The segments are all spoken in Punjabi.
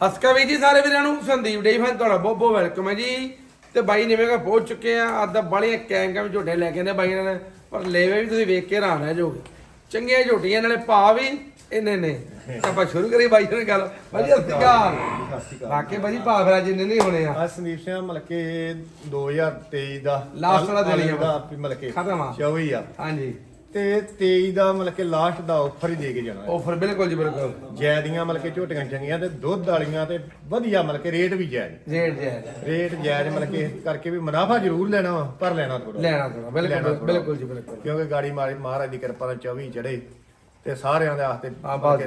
ਹਸਕਾ ਵੀ ਜੀ ਸਾਰੇ ਵੀਰਾਂ ਨੂੰ ਸੰਦੀਪ ਡੇ ਫੈਨ ਤੁਹਾਡਾ ਬਹੁਤ ਬਹੁਤ ਵੈਲਕਮ ਹੈ ਜੀ। ਤੇ ਬਾਈ ਨਿਵੇਂ ਕਾ ਪਹੁੰਚ ਚੁੱਕੇ ਆ। ਅੱਜ ਦਾ ਬਾਲੀਆਂ ਕੈਂਕਾਂ ਵੀ ਝੋਟੇ ਲੈ ਕੇ ਆਂਦੇ ਬਾਈ ਨੇ। ਪਰ ਲੇਵੇ ਵੀ ਤੁਸੀਂ ਵੇਖ ਕੇ ਹੈਰਾਨ ਰਹਿ ਜਾਓਗੇ। ਚੰਗੀਆਂ ਝੋਟੀਆਂ ਨਾਲੇ ਭਾ ਵੀ ਇੰਨੇ ਨੇ। ਆਪਾਂ ਸ਼ੁਰੂ ਕਰੀ ਬਾਈ ਨਾਲ ਗੱਲ। ਬਾਈ ਅਕਾਲ। ਵਾਕੇ ਬਾਈ ਭਾ ਫਿਰ ਅੱਜ ਇੰਨੇ ਨਹੀਂ ਹੋਣੇ ਆ। ਆ ਸੰਦੀਪ ਸਿੰਘ ਮਲਕੇ 2023 ਦਾ Last ਵਾਲਾ ਦਿਨ ਹੀ ਆ ਮਲਕੇ ਖਤਮ ਆ। 24 ਆ। ਹਾਂਜੀ। ਤੇ 23 ਦਾ ਮਲਕੇ ਲਾਸਟ ਦਾ ਆਫਰ ਹੀ ਦੇ ਕੇ ਜਾਣਾ ਹੈ। ਆਫਰ ਬਿਲਕੁਲ ਜੀ ਬਿਲਕੁਲ ਜੈਦੀਆਂ ਮਲਕੇ ਝੋਟੀਆਂ ਚੰਗੀਆਂ ਤੇ ਦੁੱਧ ਵਾਲੀਆਂ ਤੇ ਵਧੀਆ ਮਲਕੇ ਰੇਟ ਵੀ ਜਾਇਜ਼ ਜੇਡ ਜੈ ਰੇਟ ਜਾਇਜ਼ ਮਲਕੇ ਕਰਕੇ ਵੀ ਮੁਨਾਫਾ ਜ਼ਰੂਰ ਲੈਣਾ ਵਾ ਪਰ ਲੈਣਾ ਥੋੜਾ ਲੈਣਾ ਥੋੜਾ ਲੈਣਾ ਬਿਲਕੁਲ ਥੋੜ੍ਹਾ। ਬਿਲਕੁਲ ਜੀ ਬਿਲਕੁਲ ਕਿਉਂਕਿ ਗਾੜੀ ਮਾਰੀ ਮਹਾਰਾਜ ਦੀ ਕਿਰਪਾ ਨਾਲ 24 ਚੜੇ ਤੇ ਸਾਰਿਆਂ ਦੇ ਵਾਸਤੇ ਹਾਂ, ਬਸ।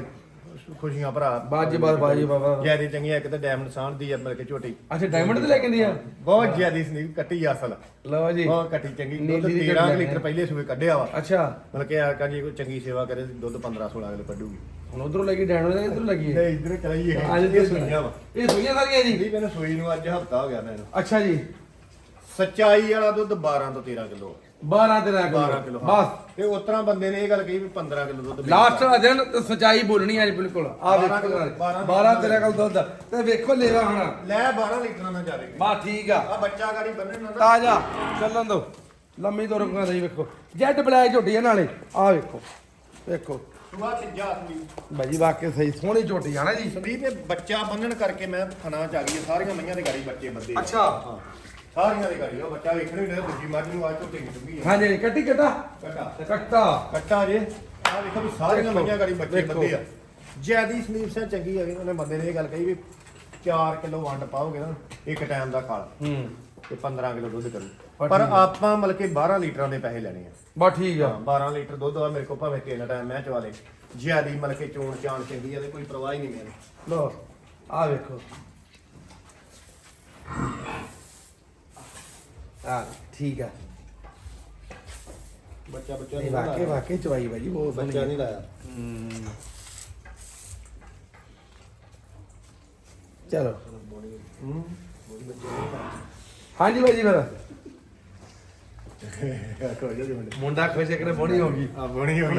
ਖੁਸ਼ੀਆਂ ਭਰਾ। ਬਾਜੀ ਬਾਜ ਬਾਜੀ ਬਾਬਾ ਜਿਆਦੀ ਚੰਗੀਆਂ ਇੱਕ ਤਾਂ ਡਾਇਮੰਡ ਸਾਂਢ ਦੀ ਆ ਮਲਕੇ ਝੋਟੀ। ਅੱਛਾ ਡਾਇਮੰਡ ਤੇ ਲੈ ਕੇ ਆਂਦੀ ਆ? ਬਹੁਤ ਜਿਆਦੀ ਸੰਦੀਪ ਕੱਟੀ ਆ ਅਸਲ। ਲਓ ਜੀ। ਬਹੁਤ ਕੱਟੀ ਚੰਗੀ। ਦੁੱਧ ਨੀਲੀ ਦੀ 13 ਕੱਟੀ ਲੀਟਰ ਪਹਿਲੇ ਸੂਏ ਕੱਢਿਆ ਵਾ। ਅੱਛਾ। ਮਤਲਬ ਕਿ ਆਕਾ ਜੀ ਕੋਈ ਚੰਗੀ ਸੇਵਾ ਕਰੇ ਦੁੱਧ 15 16 ਕਿਲੋ ਕੱਢੂਗੀ। ਹੁਣ ਉਧਰੋਂ ਲੱਗੀ ਡਾਇਮੰਡ ਤੇ ਇਧਰੋਂ ਲੱਗੀ ਹੈ। ਨਹੀਂ ਇਧਰ ਚਲਾਈਏ ਅੱਜ ਇਹ ਸੁਣੀਆਂ ਵਾ। ਇਹ ਸੂਈਆਂ ਸਾਰੀਆਂ ਜੀ? ਜੀ ਮੈਨੂੰ ਸੂਈ ਨੂੰ ਅੱਜ ਹਫਤਾ ਹੋ ਗਿਆ ਮੈਨੂੰ। ਅੱਛਾ ਜੀ। ਸੱਚਾਈ ਵਾਲਾ ਦੁੱਧ 12 ਤੋਂ 13 ਕਿਲੋ 12 13 12 ਕਿਲੋ ਕਿਲੋ ਬਸ। ਤੇ ਉਤਰਾ ਬੰਦੇ ਨੇ ਇਹ ਗੱਲ ਕਹੀ ਵੀ 15 ਕਿਲੋ ਦੁੱਧ ਮਿਲਦਾ। ਲਾਸਟ ਦਾ ਤੇ ਸਚਾਈ ਬੋਲਣੀ ਅੱਜ ਬਿਲਕੁਲ। ਆ 12 ਵੇਖੋ ਕਿਲੋ, 12 12 13 ਕਿਲੋ ਦੁੱਧ। ਤੇ ਵੇਖੋ ਲੈਵਾ ਹੁਣ। ਲੈ 12 ਲੀਟਰ ਨਾਲ ਜਾਵੇ ਬਾ ਠੀਕ ਆ। ਆ ਬੱਚਾ ਗਾੜੀ ਬੰਨਣ ਨਾਲ ਨਾ ਤਾਜ਼ਾ। ਚੱਲਣ ਦੋ। ਲੰਮੀ ਤੋਂ ਰੁਕਣਾ ਨਹੀਂ ਵੇਖੋ। ਜੈਡ ਬਲੈਕ ਝੋਟੀ ਆ ਨਾਲੇ। ਆ ਵੇਖੋ। ਵੇਖੋ। ਸੁਬਾ ਤੀਜਾ ਸੰਦੀਪ ਬਾਜੀ ਵਾਕਿਆ ਸਹੀ। ਸੋਹਣੀ ਝੋਟੀ ਆ ਨਾ ਜੀ। ਸੰਦੀਪ ਇਹ ਬੱਚਾ ਬੰਨਣ ਕਰਕੇ ਮੈਂ ਥਣਾ ਚ ਆ ਗਈ ਹੈ। ਸਾਰੀਆਂ ਮਈਆਂ ਦੇ ਗਾੜੀ ਬੱਚੇ ਬੰਦੇ। ਅੱਛਾ। ਹਾਂ ਸਾਰੀਆਂ ਦੇ ਗਾੜੀ ਉਹ ਬੱਚਾ ਵੇਖਣ ਵੀ ਦੂਜੀ ਮੱਝ ਨੂੰ ਆ ਝੋਟੇ ਨਹੀਂ ਚੁੰਗੀ ਹਾਂਜੀ ਹਾਂਜੀ, ਕੱਟੀ ਕੱਟਾ? ਕੱਟਾ। ਕੱਟਾ। ਕੱਟਾ ਜੇ। ਆ ਵੇਖੋ ਵੀ ਸਾਰੀਆਂ ਗਾੜੀ ਬੱਚੇ। ਬੰਦੇ ਆ। ਜਿਆਦੀ ਸੰਦੀਪ ਸਿੰਘ ਚੰਗੀ ਹੈਗੀ ਉਹਨੇ ਬੰਦੇ ਨੇ ਇਹ ਗੱਲ ਕਹੀ ਵੀ 4 ਕਿਲੋ ਵੰਡ ਪਾਓਗੇ ਨਾ ਇੱਕ ਟਾਈਮ ਦਾ ਖਾਲ। ਹੂੰ। ਤੇ 15 ਕਿਲੋ ਦੁੱਧ ਕਰੂ। ਪਰ। ਆਪਾਂ ਮਤਲਬ ਕਿ 12 ਲੀਟਰਾਂ ਦੇ ਪੈਸੇ ਲੈਣੇ ਆ। ਬਾ ਠੀਕ ਆ। ਹਾਂ 12 ਲੀਟਰ ਦੁੱਧ ਆ ਮੇਰੇ ਕੋਲ ਭਾਵੇਂ ਤਿੰਨ ਟਾਈਮ ਮੈਂ ਚਵਾ ਲੇ। ਜਿਆਦੀ ਮਤਲਬ ਕਿ ਚੋਣ ਚਾਣ ਚੰਗੀ ਆ ਤੇ ਕੋਈ ਪਰਵਾਹ ਹੀ ਨਹੀਂ ਮੈਨੂੰ ਲੋ ਆ ਵੇਖੋ। ਆ ਠੀਕ ਆ ਬੱਚਾ ਬੱਚਾ ਨਹੀਂ ਵਾਕੇ ਵਾਕੇ ਚਵਾਈ ਬਾਜੀ ਬਹੁਤ ਬੱਚਾ ਨਹੀਂ ਲਾਇਆ ਹੂੰ। ਚਲੋ ਹੂੰ ਹਾਂਜੀ ਬਾਜੀ ਫਿਰ ਕੋਈ ਜੀ ਮੁੰਡੇ ਮੁੰਡਾ ਖੁਸ਼ ਇੱਕ ਨੇ ਬੋਣੀ ਹੋ ਗਈ ਆ ਬਣੀ ਹੋ ਗਈ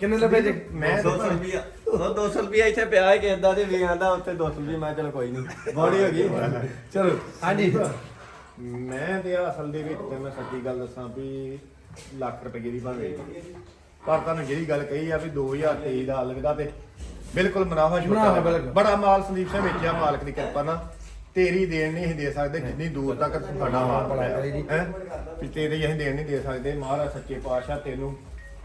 ਕਿੰਨੇ ਲੱਭੇ ਜੇ ਮੈਂ 200 ਰੁਪਿਆ ਉਹ 200 ਰੁਪਿਆ ਇੱਥੇ ਪਿਆ ਹੈ ਕਿ ਇਦਾਂ ਦੇ ਵੀ ਆਂਦਾ ਉੱਥੇ 200 ਰੁਪਏ ਮੈਂ ਚਲ ਕੋਈ ਨਹੀਂ ਬੋੜੀ ਹੋ ਗਈ। ਚਲੋ। ਹਾਂਜੀ। ਮੈਂ ਤੇ ਆ ਅਸਲ ਦੇ ਵਿੱਚ ਤੇ ਮੈਂ ਸੱਚੀ ਗੱਲ ਦੱਸਾਂ ਵੀ ਲੱਖ ਰੁਪਏ ਦੀ ਬਣ ਗਈ। ਪਰ ਤੁਹਾਨੂੰ ਜਿਹੜੀ ਗੱਲ ਕਹੀ ਆ ਵੀ 2023 ਦਾ ਲੱਗਦਾ ਤੇ ਬਿਲਕੁਲ ਮੁਨਾਫਾ ਮੁਨਾਫ਼ਾ ਛੋਟਾ ਬਿਲਕੁਲ। ਬੜਾ ਮਾਲ ਸੰਦੀਪ ਸਿੰਘ ਵੇਚਿਆ ਮਾਲਕ ਦੀ ਕਿਰਪਾ ਨਾਲ। ਤੇਰੀ ਦੇਣ ਨਹੀਂ ਅਸੀਂ ਦੇ ਸਕਦੇ ਜਿੰਨੀ ਦੂਰ ਤੱਕ ਸਾਡਾ ਮਾਲ ਜੀ। ਹੈ? ਵੀ ਤੇਰੀ ਅਸੀਂ ਦੇਣ ਨਹੀਂ ਦੇ ਸਕਦੇ। ਮਹਾਰਾਜ ਸੱਚੇ ਪਾਤਸ਼ਾਹ ਤੈਨੂੰ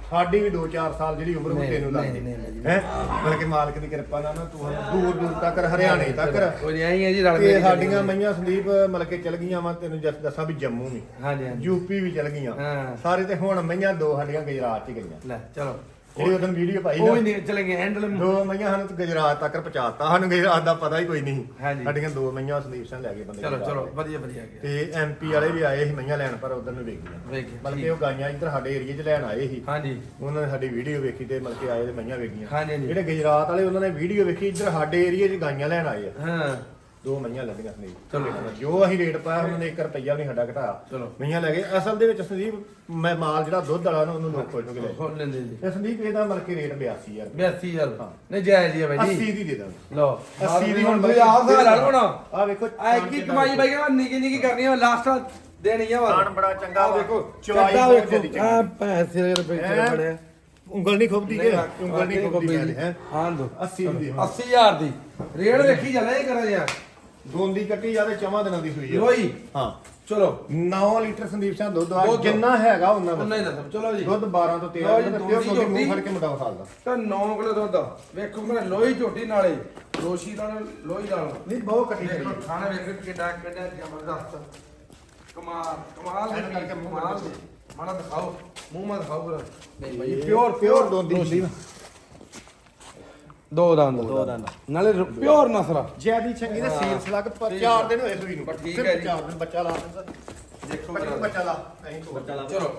ਸਾਡੀ ਵੀ 2-4 ਸਾਲ ਜਿਹੜੀ ਉਮਰ ਉਹ ਨਹੀਂ, ਤੈਨੂੰ ਲੱਗਦੀ। ਹੈ? ਬਲਕਿ ਮਾਲਕ ਦੀ ਕਿਰਪਾ ਨਾਲ ਨਾ ਤੂੰ ਦੂਰ ਦੂਰ ਤੱਕ ਹਰਿਆਣੇ ਤੱਕ। ਨਹੀਂ ਆਈ ਹੈ ਜੀ ਰਲ ਮਿਲ ਕੇ ਸਾਡੀਆਂ ਮਈਆਂ ਸੰਦੀਪ ਮਤਲਬ ਕਿ ਚਲ ਗਈਆਂ ਵਾ ਤੈਨੂੰ ਜਸ ਦੱਸਾਂ ਵੀ ਜੰਮੂ ਵੀ। ਹਾਂਜੀ ਯੂਪੀ ਵੀ ਚਲ ਗਈਆਂ। ਸਾਰੇ ਤੇ ਹੁਣ ਮਈਆਂ ਦੋ ਸਾਡੀਆਂ ਗੁਜਰਾਤ ਚ ਗਈਆਂ। ਲੈ ਚਲੋ। ਜਿਹੜੀ ਉਦੋਂ ਵੀਡੀਓ ਪਾਈ ਕੋਈ ਨਾ ਨਹੀਂ ਚਲੇਗੇ ਹੈਂਡਲ ਦੋ ਮਈਆਂ ਸਾਨੂੰ ਤੇ ਗੁਜਰਾਤ ਤੱਕ ਪਹੁੰਚਾਤਾ। ਸਾਨੂੰ ਗੁਜਰਾਤ ਦਾ ਪਤਾ ਹੀ ਕੋਈ ਨਹੀਂ। ਹਾਂਜੀ। ਸਾਡੀਆਂ ਦੋ ਮਈਆਂ ਸੰਦੀਪ ਸਿੰਘ ਲੈ ਗਏ ਬੰਦੇ ਚਲੋ ਗੁਜਰਾਤ ਚਲੋ ਦੇ। ਵਧੀਆ ਵਧੀਆ ਗਿਆ। ਤੇ ਐਮਪੀ ਵਾਲੇ ਵੀ ਆਏ ਸੀ ਮਈਆਂ ਲੈਣ ਪਰ ਉਧਰ ਨੂੰ ਵੇਖ ਗਈਆਂ ਵੇਖ ਗਏ, ਬਲਕਿ। ਉਹ ਗਾਈਆਂ ਇੱਧਰ ਸਾਡੇ ਏਰੀਏ 'ਚ ਲੈਣ ਆਏ ਸੀ। ਹਾਂਜੀ। ਉਹਨਾਂ ਨੇ ਸਾਡੀ ਵੀਡੀਓ ਵੇਖੀ ਤੇ ਮਤਲਬ ਕਿ ਆਏ ਤੇ ਮਈਆਂ ਵੇਖੀਆਂ। ਹਾਂਜੀ, ਹਾਂਜੀ। ਜਿਹੜੇ ਗੁਜਰਾਤ ਵਾਲੇ ਉਹਨਾਂ ਨੇ ਵੀਡੀਓ ਵੇਖੀ ਇੱਧਰ ਸਾਡੇ ਏਰੀਏ 'ਚ ਗਾਈਆਂ ਲੈਣ ਆਏ ਆ। ਹਾਂ। ਦੋ ਮਈਆਂ ਲੱਗੀਆਂ ਸੰਦੀਪ। ਚਲੋ। ਜੋ ਅਸੀਂ ਰੇਟ ਪਾਇਆ ਉਹਨਾਂ ਨੇ 1 ਰੁਪਈਆ ਵੀ ਨਹੀਂ ਸਾਡਾ ਘਟਾਇਆ। ਮਈਆਂ ਲੈ ਗਏ। ਅਸਲ ਦੇ ਵਿੱਚ ਸੰਦੀਪ ਮੈਂ ਮਾਲ ਜਿਹੜਾ ਦੁੱਧ ਵਾਲਾ ਨਾ ਉਹਨੂੰ ਲੋਕ ਹੋ ਕੇ ਲੈ ਹੋ ਲੈਂਦੇ ਜੀ। ਤੇ ਸੰਦੀਪ ਇਹਦਾ ਮਤਲਬ ਕਿ ਰੇਟ 82000 82000 ਹਾਂ। ਨਹੀਂ ਜਾਇਜ਼ ਹੀ ਹੈ ਬਾਈ 80 ਜੀ ਦੀ ਦੇ ਦਾਂਗੇ। ਲਓ 80 ਦੀ ਹੁਣ ਹੁਣ ਤੁਸੀਂ ਆਪ ਦਾ ਲੜ ਹੋਣਾ। ਆ ਵੇਖੋ ਆ ਕੀ ਕਮਾਈ ਬਾਈ ਕਹਿੰਦਾ ਨਿੱਕੀ ਨਿੱਕੀ ਕਰਨੀ ਆ ਲਾਸਟ ਦੇਣੀ ਆ ਵਾ ਖਾਣ ਬੜਾ ਚੰਗਾ ਆਹ। ਵੇਖੋ ਚਵਾਈ ਵੇਖੋ। ਆ। ਪੈਸੇ ਰੁਪਏ ਹੈਂ? ਚ ਬੜਿਆ ਉਂਗਲ ਨਹੀਂ ਖੁੱਬਦੀ ਕਿ? ਉਂਗਲ ਨਹੀਂ ਖੁੱਬਦੀ ਹੈ? ਹਾਂ ਦੋ। 80 ਦੀ ਹੁਣ। 80000 ਦੀ। ਰੇਟ ਵੇਖੀ ਚੱਲੇ ਇਹ ਕਰਾਂ ਯਾਰ। ਦੋਂਦੀ ਕੱਟੀ ਜਾਵੇ ਚਵਾਂ ਦਿਨਾਂ ਦੀ ਸੂਈ ਆ। ਲੋਈ? ਹਾਂ। ਚਲੋ। 9 ਲੀਟਰ ਸੰਦੀਪ ਸਿੰਘ ਦੁੱਧ ਆ ਦੁੱਧ। ਜਿੰਨਾ ਹੈਗਾ ਉਹਨਾਂ ਉਹਨਾਂ ਦਾ ਹੀ ਦੱਸੋ ਚਲੋ ਜੀ। ਦੁੱਧ 12 ਤੋਂ 13 ਲਓ ਜੀ, ਲੀਟਰ ਦੋਂਦੀ ਪਿਓ ਕਿਉਂਕਿ ਮੂੰਹ ਝੋਟੀ। ਫੜ ਕੇ ਮੁੰਡਾ ਵਿਖਾਲਦਾ ਤਾਂ 9 ਕਿਲੋ ਦੁੱਧ। ਵੇਖੋ ਮੈਂ ਲੋਈ ਝੋਟੀ ਨਾਲੇ ਦੋਸ਼ੀ ਨਾਲ ਲੋਈ ਨਾਲ। ਨਹੀਂ ਬਹੁਤ ਕੱਟੀ ਚੰਗੀ ਖਾਣਾ ਵੇਖੋ ਕਿੱਡਾ ਕਿੱਡਾ ਜ਼ਬਰਦਸਤ। ਕਮਾਲ ਕਮਾਲ ਐਨ ਕਰਕੇ ਮੂੰਹ ਕੱਢੋ। ਮਾਣਾ ਦਿਖਾਓ ਮੂੰਹ ਮਾ ਦਿਖਾਓ ਫਿਰ ਨਹੀਂ ਭਾਈ ਪਿਓਰ ਪਿਓਰ ਦੋਂਦੀ ਨਾ। ਦੋ ਦੰਦ। ਦੋ ਦੰਦ। ਨਾਲੇ ਪਿਓਰ ਨਸਰਾ ਜਿਆਦੀ ਚੰਗੀ ਤੇ ਹਾਂ। ਸੀਲ ਸਲੱਗ ਪਰ ਠੀਕ 4 ਆ। ਦਿਨ ਹੋਏ ਸੂਈ ਨੂੰ। ਬਸ ਠੀਕ ਹੈ ਜੀ। ਚਾਰ ਦਿਨ ਬੱਚਾ ਲਾ ਦਿੰਦਾ। ਦੇਖੋ ਬੱਚਾ ਲਾ। ਨਹੀਂ ਤੋਂ ਬੱਚਾ ਲਾ। ਚਲੋ।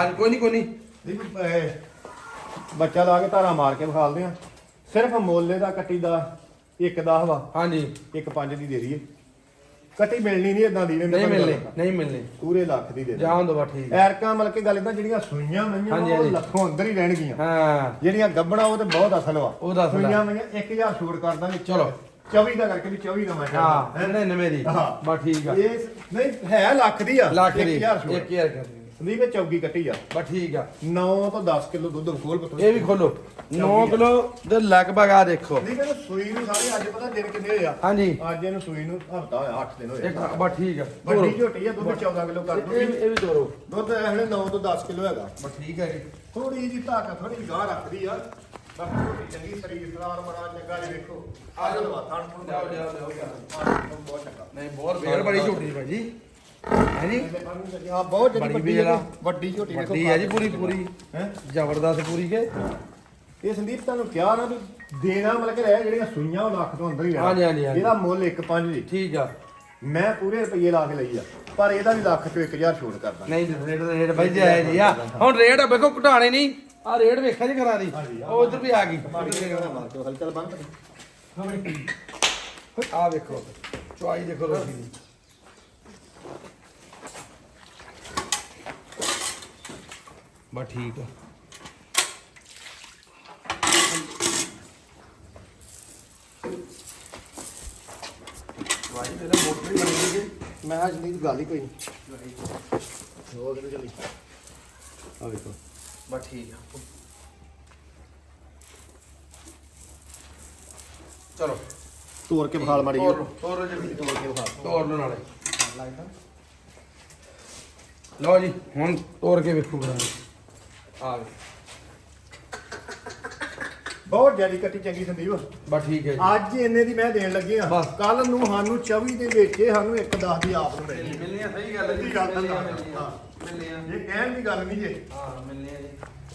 ਅੱਜ ਕੋਈ ਨਹੀਂ ਕੋਈ ਨਹੀਂ ਬੱਚਾ ਲਾ ਕੇ ਧਾਰਾ ਮਾਰ ਕੇ ਵਿਖਾਲਦੇ ਆ। ਸਿਰਫ ਮੋਲੇ ਦਾ ਕੱਟੀ ਦਾ ਇੱਕ 10 ਵਾ। ਹਾਂਜੀ। ਇੱਕ 5 ਦੀ ਦੇ ਦਈਏ। ਕੱਟੀ ਮਿਲਣੀ ਨਹੀਂ ਇਦਾਂ ਦੀ ਨਹੀਂ ਮਿਲਨੇ ਨਹੀਂ ਮਿਲਨੇ ਪੂਰੇ ਲੱਖ ਦੀ ਦੇ ਜਾਣ ਦੋ ਬਾ ਠੀਕ। ਐਰਕਾਂ ਮਤਲਬ ਕਿ ਗੱਲ ਇਦਾਂ ਜਿਹੜੀਆਂ ਸੂਈਆਂ ਮਈਆਂ ਉਹ। ਲੱਖੋਂ ਅੰਦਰ ਹੀ ਰਹਿਣਗੀਆਂ। ਹਾਂ। ਜਿਹੜੀਆਂ ਗੱਬਣਾ ਉਹ ਤੇ ਬਹੁਤ ਅਸਲ ਵਾ। ਉਹ ਤਾਂ ਅਸਲ। ਸੂਈਆਂ ਮਈਆਂ 1000 ਛੋੜ ਕਰ ਦਾਂਗੇ। ਚਲੋ। 24 ਦਾ ਕਰਕੇ ਵੀ 24 ਦਾ ਮੈਂ ਹਾਂ ਹੈਂ? 99 ਦੀ। ਬਾ ਠੀਕ ਆ। ਇਹ ਨਹੀਂ ਹੈ ਲੱਖ ਦੀ ਆ। ਲੱਖ ਦੀ। 1000 ਛੋੜ 1000 ਕਰ ਦਿੰਦੇ ਸੰਦੀਪ ਇਹ ਚੌਗੀ ਕੱਟੀ ਆ। ਬਾ ਠੀਕ ਆ। 9 ਤੋਂ 10 ਕਿਲੋ ਦੁੱਧ ਖੋਲ ਪਤੋ। ਇਹ ਵੀ ਖੋਲੋ। 9 ਕਿਲੋ ਦੇ ਲਗਭਗ ਆ ਦੇਖੋ। ਨਹੀਂ ਮੈਨੂੰ ਸੂਈ ਨੂੰ ਸਾਰੇ ਅੱਜ ਪਤਾ ਦਿਨ ਕਿੰਨੇ ਹੋਏ ਆ? ਹਾਂਜੀ। ਅੱਜ ਇਹਨੂੰ ਸੂਈ ਨੂੰ ਹਫਤਾ ਹੋਇਆ 8 ਦਿਨ ਹੋਏ ਇੱਕ ਬਾ ਠੀਕ ਆ। ਵੱਡੀ ਝੋਟੀ ਆ ਦੁੱਧ 14 ਕਿਲੋ ਕਰ ਇਹ ਵੀ- ਇਹ ਵੀ ਤੋਰੋ। ਦੁੱਧ ਇਹਨੇ 9 ਤੋਂ 10 ਕਿਲੋ ਹੈਗਾ। ਬਾ ਠੀਕ ਹੈ ਜੀ। ਥੋੜੀ ਜੀ ਧਾਕਾ ਥੋੜੀ ਗਾਹ ਰੱਖਦੀ ਆ। ਬਾਕੀ ਝੋਟੀ ਚੰਗੀ ਸਰੀਰ ਸਲਾਰ ਬੜਾ ਚੰਗਾ ਜੀ ਵੇਖੋ। ਆ ਥਣ ਥਣ ਜਾਓ ਜਾਓ ਜਾਓ। ਬਹੁਤ ਚੰਗਾ। ਨਹੀਂ ਬਹੁਤ ਬੜੀ ਝੋਟੀ ਭਾਜੀ। ਹੈ ਜੀ ਹਾਂ ਬਹੁਤ ਜਿਹੜੀ ਬੜੀ ਵੱਡੀ ਵੇਲ ਆ। ਵੱਡੀ ਝੋਟੀ ਵੇਖੋ ਵੱਡੀ ਹੈ ਜੀ ਪੂਰੀ ਪੂਰੀ ਹੈ। ਜ਼ਬਰਦਸਤ ਪੂਰੀ ਕੇ? ਇਹ ਸੰਦੀਪ ਤੁਹਾਨੂੰ ਕਿਹਾ ਨਾ ਵੀ ਦੇਣਾ ਮਤਲਬ ਕਿ ਰਹਿ ਜਿਹੜੀਆਂ ਸੂਈਆਂ ਉਹ ਲੱਖ ਤੋਂ ਅੰਦਰ ਹੀ ਰਹਿਣਾ ਹਾਂਜੀ, ਹਾਂਜੀ, ਹਾਂਜੀ। ਇਹਦਾ ਮੁੱਲ 1.5 ਜੀ। ਠੀਕ ਆ। ਮੈਂ ਪੂਰੇ ਰੁਪਏ ਲਾ ਕੇ ਲਈ ਆ ਪਰ ਇਹਦਾ ਵੀ ਲੱਖ ਤੋਂ 1000 ਛੋੜ ਕਰਦਾ। ਨਹੀਂ ਰੇਟ ਰੇਟ ਬਾਈ ਜਾਇਆ ਜੀ। ਆ ਹੁਣ ਰੇਟ ਵੇਖੋ ਘਟਾਣੇ ਨਹੀਂ ਆ ਰੇਟ ਵੇਖਿਆ ਜੀ ਕਰਾਂ ਦੀ। ਉਹ ਉਧਰ ਵੀ ਆ ਗਈ। ਹਲਚਲ ਬੰਦ। ਆ ਵੇਖੋ ਚੁਆਈ ਦੇਖੋ ਰੋਟੀ ਦੀ। ਬਾ ਠੀਕ ਆ। ਚੁਆਈ ਤੇ ਮੋਟਰ ਹੀ ਬਣੀ ਗਈ ਮੈਂ ਅੱਜ ਨਹੀਂ ਗੱਲ ਹੀ ਕੋਈ ਨਹੀਂ। ਹੋਰ ਕਿਤੇ ਚੱਲੀ? ਆ ਵੇਖੋ। ਬਾ ਠੀਕ ਆ। ਚਲੋ। ਤੋੜ ਕੇ ਬਖਾਲ ਮਾੜੀ ਤੋਰ ਲਓ ਤੋਰ ਲਓ ਜੀ। ਤੋੜ ਕੇ ਬਖਾਲ ਲਓ ਨਾਲੇ। ਲਓ ਜੀ ਹੁਣ ਤੋਰ ਕੇ ਵੇਖੋ ਕਰਾਂਗੇ ਆ ਵੇ ਬਹੁਤ ਜਿਆਦੀ ਕੱਟੀ ਚੰਗੀ ਸੰਦੀਪ। ਬਾ ਠੀਕ ਹੈ ਜੀ। ਅੱਜ ਇੰਨੇ ਦੀ ਮੈਂ ਦੇਣ ਲੱਗੇ ਆ ਬਸ। ਕੱਲ ਨੂੰ ਸਾਨੂੰ 24 ਦੇ ਵਿੱਚ ਇਹ ਸਾਨੂੰ 1 10 ਦੀ ਆਪ ਨੂੰ ਮਿਲਣੀ ਮਿਲਨੀਆਂ ਸਹੀ ਗੱਲ ਹੈ ਸਹੀ ਗੱਲ ਹੈ। ਮਿਲਨੀਆਂ ਹਾਂ। ਮਿਲਨੀਆਂ ਇਹ ਕਹਿਣ ਦੀ ਗੱਲ ਨਹੀਂ ਜੇ। ਹਾਂ ਮਿਲਨੀਆਂ ਜੀ।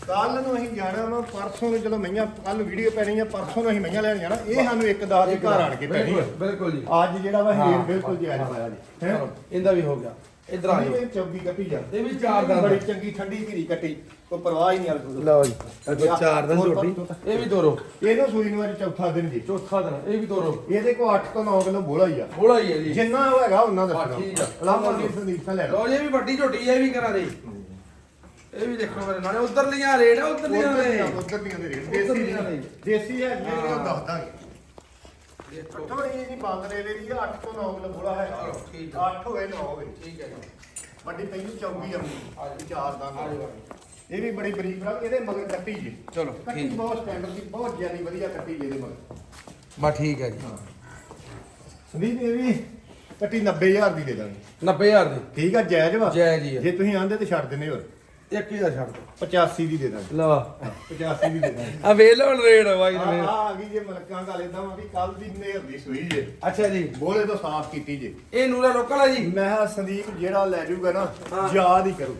ਕੱਲ ਨੂੰ ਅਸੀਂ ਜਾਣਾ ਵਾ ਪਰਸੋਂ ਨੂੰ ਚਲੋ ਮਈਆਂ ਕੱਲ ਵੀਡੀਓ ਪੈਣੀ ਆ ਪਰਸੋਂ ਨੂੰ ਅਸੀਂ ਮਈਆਂ ਲੈਣ ਜਾਣਾ। ਇਹ ਸਾਨੂੰ 1 10 ਦੀ ਘਰ ਆਣ ਕੇ ਪੈਣੀ ਆ ਬਿਲਕੁਲ ਬਿਲਕੁਲ ਜੀ। ਅੱਜ ਜਿਹੜਾ ਵਾ ਹਾਂ, ਰੇਟ ਬਿਲਕੁਲ ਜਾਇਜ਼ ਪਾਇਆ ਜੀ। ਹੈ ਚਲੋ ਇਹਦਾ ਵੀ ਹੋ ਗਿਆ। ਇਧਰ ਆ ਜਾਓ। ਇਹ 24 ਕੱਟੀ ਜਾ ਇਹ ਵੀ ਚਾਰ ਦੰਦ। ਬੜੀ ਚੰਗੀ ਠੰਡੀ ਧੀਰੀ ਕੱਟੀ। ਕੋਈ ਪਰਵਾਹ ਹੀ ਨਹੀਂ ਆ ਲਓ ਜੀ ਇਹ ਚਾਰ ਦਿਨ ਪਰ- ਇਹ ਵੀ ਤੋਰੋ। ਇਹਨੂੰ ਸੂਈ ਨੂੰ ਅੱਜ ਚੌਥਾ ਦਿਨ ਜੀ। ਚੌਥਾ ਦਿਨ ਇਹ ਵੀ ਤੋਰੋ। ਇਹਦੇ ਕੋ 8 ਤੋਂ 9 ਕਿਲੋ ਬੋਲਾ ਹੀ ਆ। ਬੋਲਾ ਹੀ ਹੈ ਜੀ। ਜਿੰਨਾ ਹੈਗਾ ਉਹਨਾਂ ਦੱਸਣਾ ਠੀਕ ਆ। ਲਾਮਾ ਸੰਦੀਪ ਤੋਂ ਲੈ ਲਓ। ਜੀ ਇਹ ਵੀ ਵੱਡੀ ਝੋਟੀ ਹੈ ਇਹ ਵੀ ਕਰਾਂ ਦੇ। ਇਹ ਵੀ ਦੇਖੋ ਮੇਰੇ ਨਾਲੇ ਉਧਰ ਲੀਆਂ ਰੇਟ ਉਧਰ ਲੀਆਂ ਉਧਰ ਨੇ ਦੀਆਂ ਉਧਰ ਦੀਆਂ ਦੇ ਰੇਟ। ਦੇਸੀ। ਦੇਸੀ ਹੈ ਜਿਹੜੀ ਉਹ ਹਾਂ। ਦੱਸ ਦਾਂਗੇ। ਦੇਖੋ। ਥੋੜੀ ਜਿਹੀ ਬੰਦ ਲੈ ਲਈ 8 ਤੋਂ 9 ਕਿਲੋ ਬੋਲਾ ਚਲੋ, ਠੀਕ ਆ। 8 ਹੋਵੇ 9 ਹੋਵੇ ਠੀਕ ਹੈ ਜੀ। ਵੱਡੀ ਪਹਿਲੀ ਚੌਗੀ ਆ। ਆ ਜੀ। ਚਾਰ ਦਾ ਆ। ਇਹ ਵੀ ਬੜੀ ਬਰੀਕ ਬਰਾ ਇਹਦੇ ਮਗਰ ਕੱਟੀ ਜੀ। ਚਲੋ, ਕੱਟੀ ਠੀਕ। ਬਹੁਤ ਸਟੈਂਡਰਡ ਦੀ ਬਹੁਤ ਜਿਆਦੀ ਵਧੀਆ ਕੱਟੀ ਜੀ ਇਹਦੇ ਮਗਰ। ਬਾ ਠੀਕ ਹੈ ਜੀ। ਸੰਦੀਪ ਇਹ ਵੀ ਕੱਟੀ 90000 ਦੀ ਦੇ ਦਾਂਗੇ। 90000 ਦੀ? ਠੀਕ ਆ ਜਾਇਜ਼ ਵਾ? ਜਾਇਜ਼ ਹੀ ਆ। ਜੇ ਤੁਸੀਂ ਆਂਦੇ ਤੇ ਛੱਡ ਦਿੰਦੇ ਹੋਰ। ਇੱਕ ਹੀ ਦਾ ਛੱਡ ਦੋ 85 ਦੀ ਦੇ ਦਾਂਗੇ। ਲਵਾ 85 ਦੀ ਦੇ ਦਾਂਗੇ। ਅਵੇਲੇਬਲ ਰੇਟ ਹੈ ਬਾਈ ਆ ਨੇ ਆ ਗਈ ਜੇ ਮਲਕਾਂ ਗੱਲ ਇਦਾਂ ਵਾ ਵੀ ਕੱਲ ਦੀ ਨੇਰ ਦੀ ਸੂਈ ਜੇ। ਅੱਛਾ ਜੀ। ਬੋਲੇ ਤੋਂ ਸਾਫ਼ ਕੀਤੀ ਜੇ। ਇਹ ਨੂਰਾ ਲੋਕਲ ਹੈ ਜੀ? ਮੈਂ ਕਿਹਾ ਸੰਦੀਪ ਜਿਹੜਾ ਲੈ ਜਾਊਗਾ ਨਾ। ਯਾਦ ਹੀ ਕਰੂ।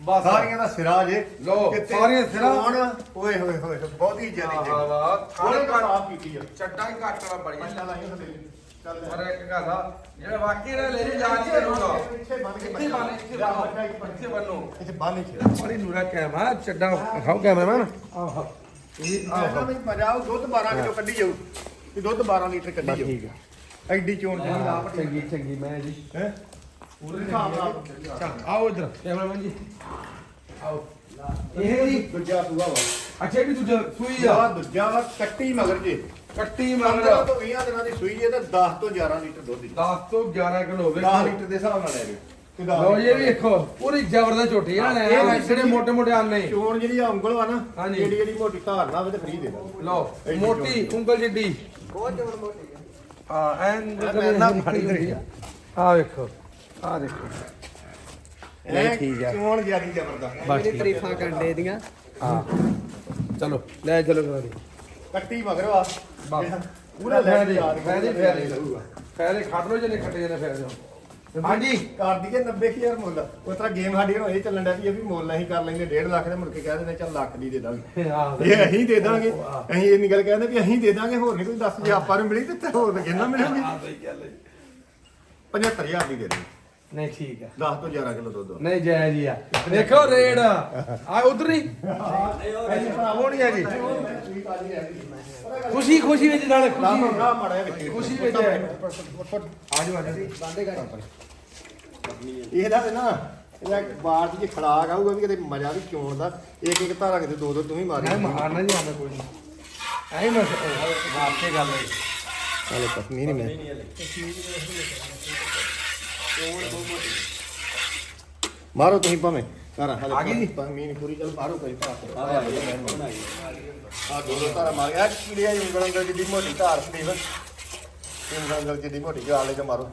ਬਸ। ਸਾਰੀਆਂ ਦਾ ਸਿਰਾ ਜੇ। ਲਓ, ਕਿਤੇ ਸਾਰੀਆਂ ਸਿਰਾ। ਕੌਣ? ਓਏ ਹੋਏ ਹੋਏ ਬਹੁਤੀ ਜਿਆਦੀ ਹਾਂ ਜੇ ਬੋਲੇ ਖਾਣੇ ਤੋਂ ਘੱਟ ਕੀਤੀ ਆ। ਚੱਡਾ ਹੀ ਘੱਟ ਵਾਲਾ ਬੜੀ ਮੱਛਾ ਲਾਈ ਹੁੰਦੇ ਚੱਲ। ਪਰ ਇੱਕ ਗੱਲ ਆ। ਜਿਹੜਾ ਵਾਕਈ ਨੇ ਲੈ ਜਾ ਕੇ ਕਰੂਗਾ ਇੱਥੇ ਬੰਨ ਕੇ ਇੱਥੇ ਬੰਨ ਇੱਥੇ ਬੰਨੋ ਇੱਥੇ ਬੰਨੋ ਇੱਥੇ ਬੰਨ ਇੱਥੇ ਬੜੀ ਨੂਰਾ ਕੈਮਰਾ ਚੱਡਾ ਖਾਓ ਕੈਮਰਾਮੈਨ। ਆਹ। ਇਹ ਮੈਂ ਆਹ। ਵੀ ਮਜ਼ਾ ਆਊ ਦੁੱਧ 12 ਕਿਲੋ ਕੱਢੀ ਜਾਊ। ਤੇ ਦੁੱਧ 12 ਲੀਟਰ ਕੱਢੀ ਜਾਊ। ਠੀਕ ਆ। ਐਡੀ ਚੋਣ ਜਿਹੜੀ ਆਪ ਚੰਗੀ ਚੰਗੀ ਮੈਂ ਜੀ। ਹੈ? ਆਓ ਇਧਰ ਕੈਮਰਾਮੈਨ ਜੀ। ਆਓ। ਇਹ ਜੀ ਦੂਜਾ ਸੂਆ ਵਾ। ਅੱਛਾ ਇਹ ਵੀ ਦੂਜਾ ਸੂਈ ਆ। ਆ ਦੂਜਾ ਵਾ ਕੱਟੀ ਮਗਰ ਜੇ। ਕੱਟੀ 15 ਮੰਗਦਾ ਤੋਂ 20 ਦਿਨਾਂ ਦੀ ਸੂਈ ਜੇ ਤਾਂ 10 ਤੋਂ 11 ਲੀਟਰ ਦੁੱਧ ਦੀ। 10 ਤੋਂ 11 ਕਿਲੋ ਹੋਵੇ। 10 ਲੀਟਰ ਦੇ ਹਿਸਾਬ ਨਾਲ ਲੈ ਲਿਓ। ਜੀ ਇਹ ਵੀ ਲੀਟਰ। ਦੇਖੋ ਪੂਰੀ ਜ਼ਬਰਦਸਤ ਝੋਟੀ ਆ ਨਾ ਇਹ ਜਿਹੜੇ ਮੋਟੇ ਮੋਟੇ ਆਨੇ। ਚੋਣ ਜਿਹੜੀ ਆ ਉਂਗਲ ਵਾ ਨਾ ਹਾਂਜੀ। ਜਿਹੜੀ ਜਿਹੜੀ ਮੋਟੀ ਧਾਰ ਨਾ ਹੋਵੇ ਤੇ ਫ੍ਰੀ ਦੇ ਦਾਂਗੇ ਲਓ ਮੋਟੀ ਉਂਗਲ ਜਿੱਡੀ। ਬਹੁਤ ਜਬਰ ਮੋਟੀ ਆ ਐਨ ਨਾ ਹੁੰਦੀ ਆ। ਆ। ਵੇਖੋ। ਆ ਦੇਖੋ। ਨਹੀਂ, ਠੀਕ ਆ। ਚੋਣ ਜਿਆਦੀ ਜ਼ਬਰਦਸਤ ਬਸ ਮੇਰੀ ਠੀਕ ਤਾਰੀਫਾਂ ਕਰਦੇ ਦੀਆਂ। ਹਾਂ। ਚਲੋ ਲੈ ਚਲੋ ਕਰਾ ਕੱਟੀ ਮਗਰ ਵਾ ਬਸ। ਪੂਰਾ ਲੈ ਯਾਦ ਫਾਇਦੇ ਫਾਇਦੇ ਲਊਗਾ। ਫਾਇਦੇ ਖੱਟ ਲੋ ਜਿਹਨੇ ਖੱਟੇ ਜਿਹਨੇ ਫਾਇਦੇ ਹਾਂਜੀ ਕਰ ਦਈਏ 90000 ਮੁੱਲ। ਉਸ ਤਰ੍ਹਾਂ ਗੇਮ ਸਾਡੀ ਹੁਣ ਇਹ ਚੱਲਣ ਡਿਆ ਵੀ ਇਹ ਵੀ ਮੁੱਲ ਅਸੀਂ ਕਰ ਲੈਂਦੇ 1.5 ਲੱਖ ਦੇ ਮੁੜ ਕੇ ਕਹਿ ਦਿੰਦੇ ਚੱਲ ਲੱਖ ਦੀ ਦੇ ਦਾਂਗੇ। ਇਹ ਅਸੀਂ ਦੇ ਦਾਂਗੇ। ਅਸੀਂ ਇਹ ਨਹੀਂ ਗੱਲ ਕਹਿੰਦੇ ਵੀ ਅਸੀਂ ਦੇ ਦਾਂਗੇ ਹੋਰ ਨਹੀਂ ਕੋਈ ਦੱਸ ਜੇ ਆਪਾਂ ਨੂੰ ਮਿਲੀ ਤੇ ਤੇ ਹੋਰ ਕਿੰਨਾ ਮਿਲੂਗੀ? ਹਾਂ ਸਹੀ ਗੱਲ ਹੈ 75000 ਦੀ ਦੇ ਦਾਂਗੇ ਨਹੀਂ ਠੀਕ ਆ। 10 ਤੋਂ 11 ਕਿਲੋ ਦੁੱਧ। ਨਹੀਂ ਜੈ ਜੀ ਆ। ਦੇਖੋ ਰੇਡ ਆ ਉਧਰ ਨਹੀਂ ਉਹ ਨਹੀਂ ਹੈਗੀ। ਖੁਸ਼ੀ ਖੁਸ਼ੀ ਵਿੱਚ ਨਾਲੇ ਖੁਸ਼ੀ। ਵਿੱਚ ਖੁਸ਼ੀ ਵਿੱਚ ਹੈ। ਆਜੋ ਆਜੋ। ਬਾਂਦੇ ਕਰ ਇਹਦਾ ਤੇ ਨਾ ਇਹਦਾ ਬਾਹਰ ਦੀ ਜੇ ਖੜਾਕ ਆਊਗਾ ਵੀ ਕਿਤੇ ਮਜ਼ਾ ਵੀ ਚੋਣ ਦਾ ਇੱਕ ਇੱਕ ਧਾਰਾ ਕਿਤੇ ਦੋ ਦੋ ਤੂੰ ਹੀ ਮਾਰੀ ਮੈਂ ਮਾਰਨਾ ਜੀ ਆਉਂਦਾ ਕੋਈ ਨਹੀਂ। ਐਂ ਮੈਂ ਵਾਪਸੇ ਗੱਲ ਹੈ ਹਲੇ ਪਤਨੀ ਨਹੀਂ ਮੈਂ। ਮਾਰੋ ਤੁਸੀਂ ਭਾਵੇਂ ਧਾਰਾ ਹਲੇ ਆ ਗਈ ਨਹੀਂ ਪੂਰੀ ਚਲ ਮਾਰੋ ਕੋਈ ਭਾਰ ਆ ਦੋ ਦੋ ਧਾਰਾ ਮਾਰ ਗਿਆ। ਕੀੜੀਆਂ ਉਂਗਲਾਂ ਦੇ ਜਿੱਡੀ ਮੋਟੀ ਧਾਰ ਸਟੀਵ ਉਂਗਲਾਂ ਦੇ ਜਿੱਡੀ ਮੋਟੀ ਗਾਲੇ ਚ ਮਾਰੋ।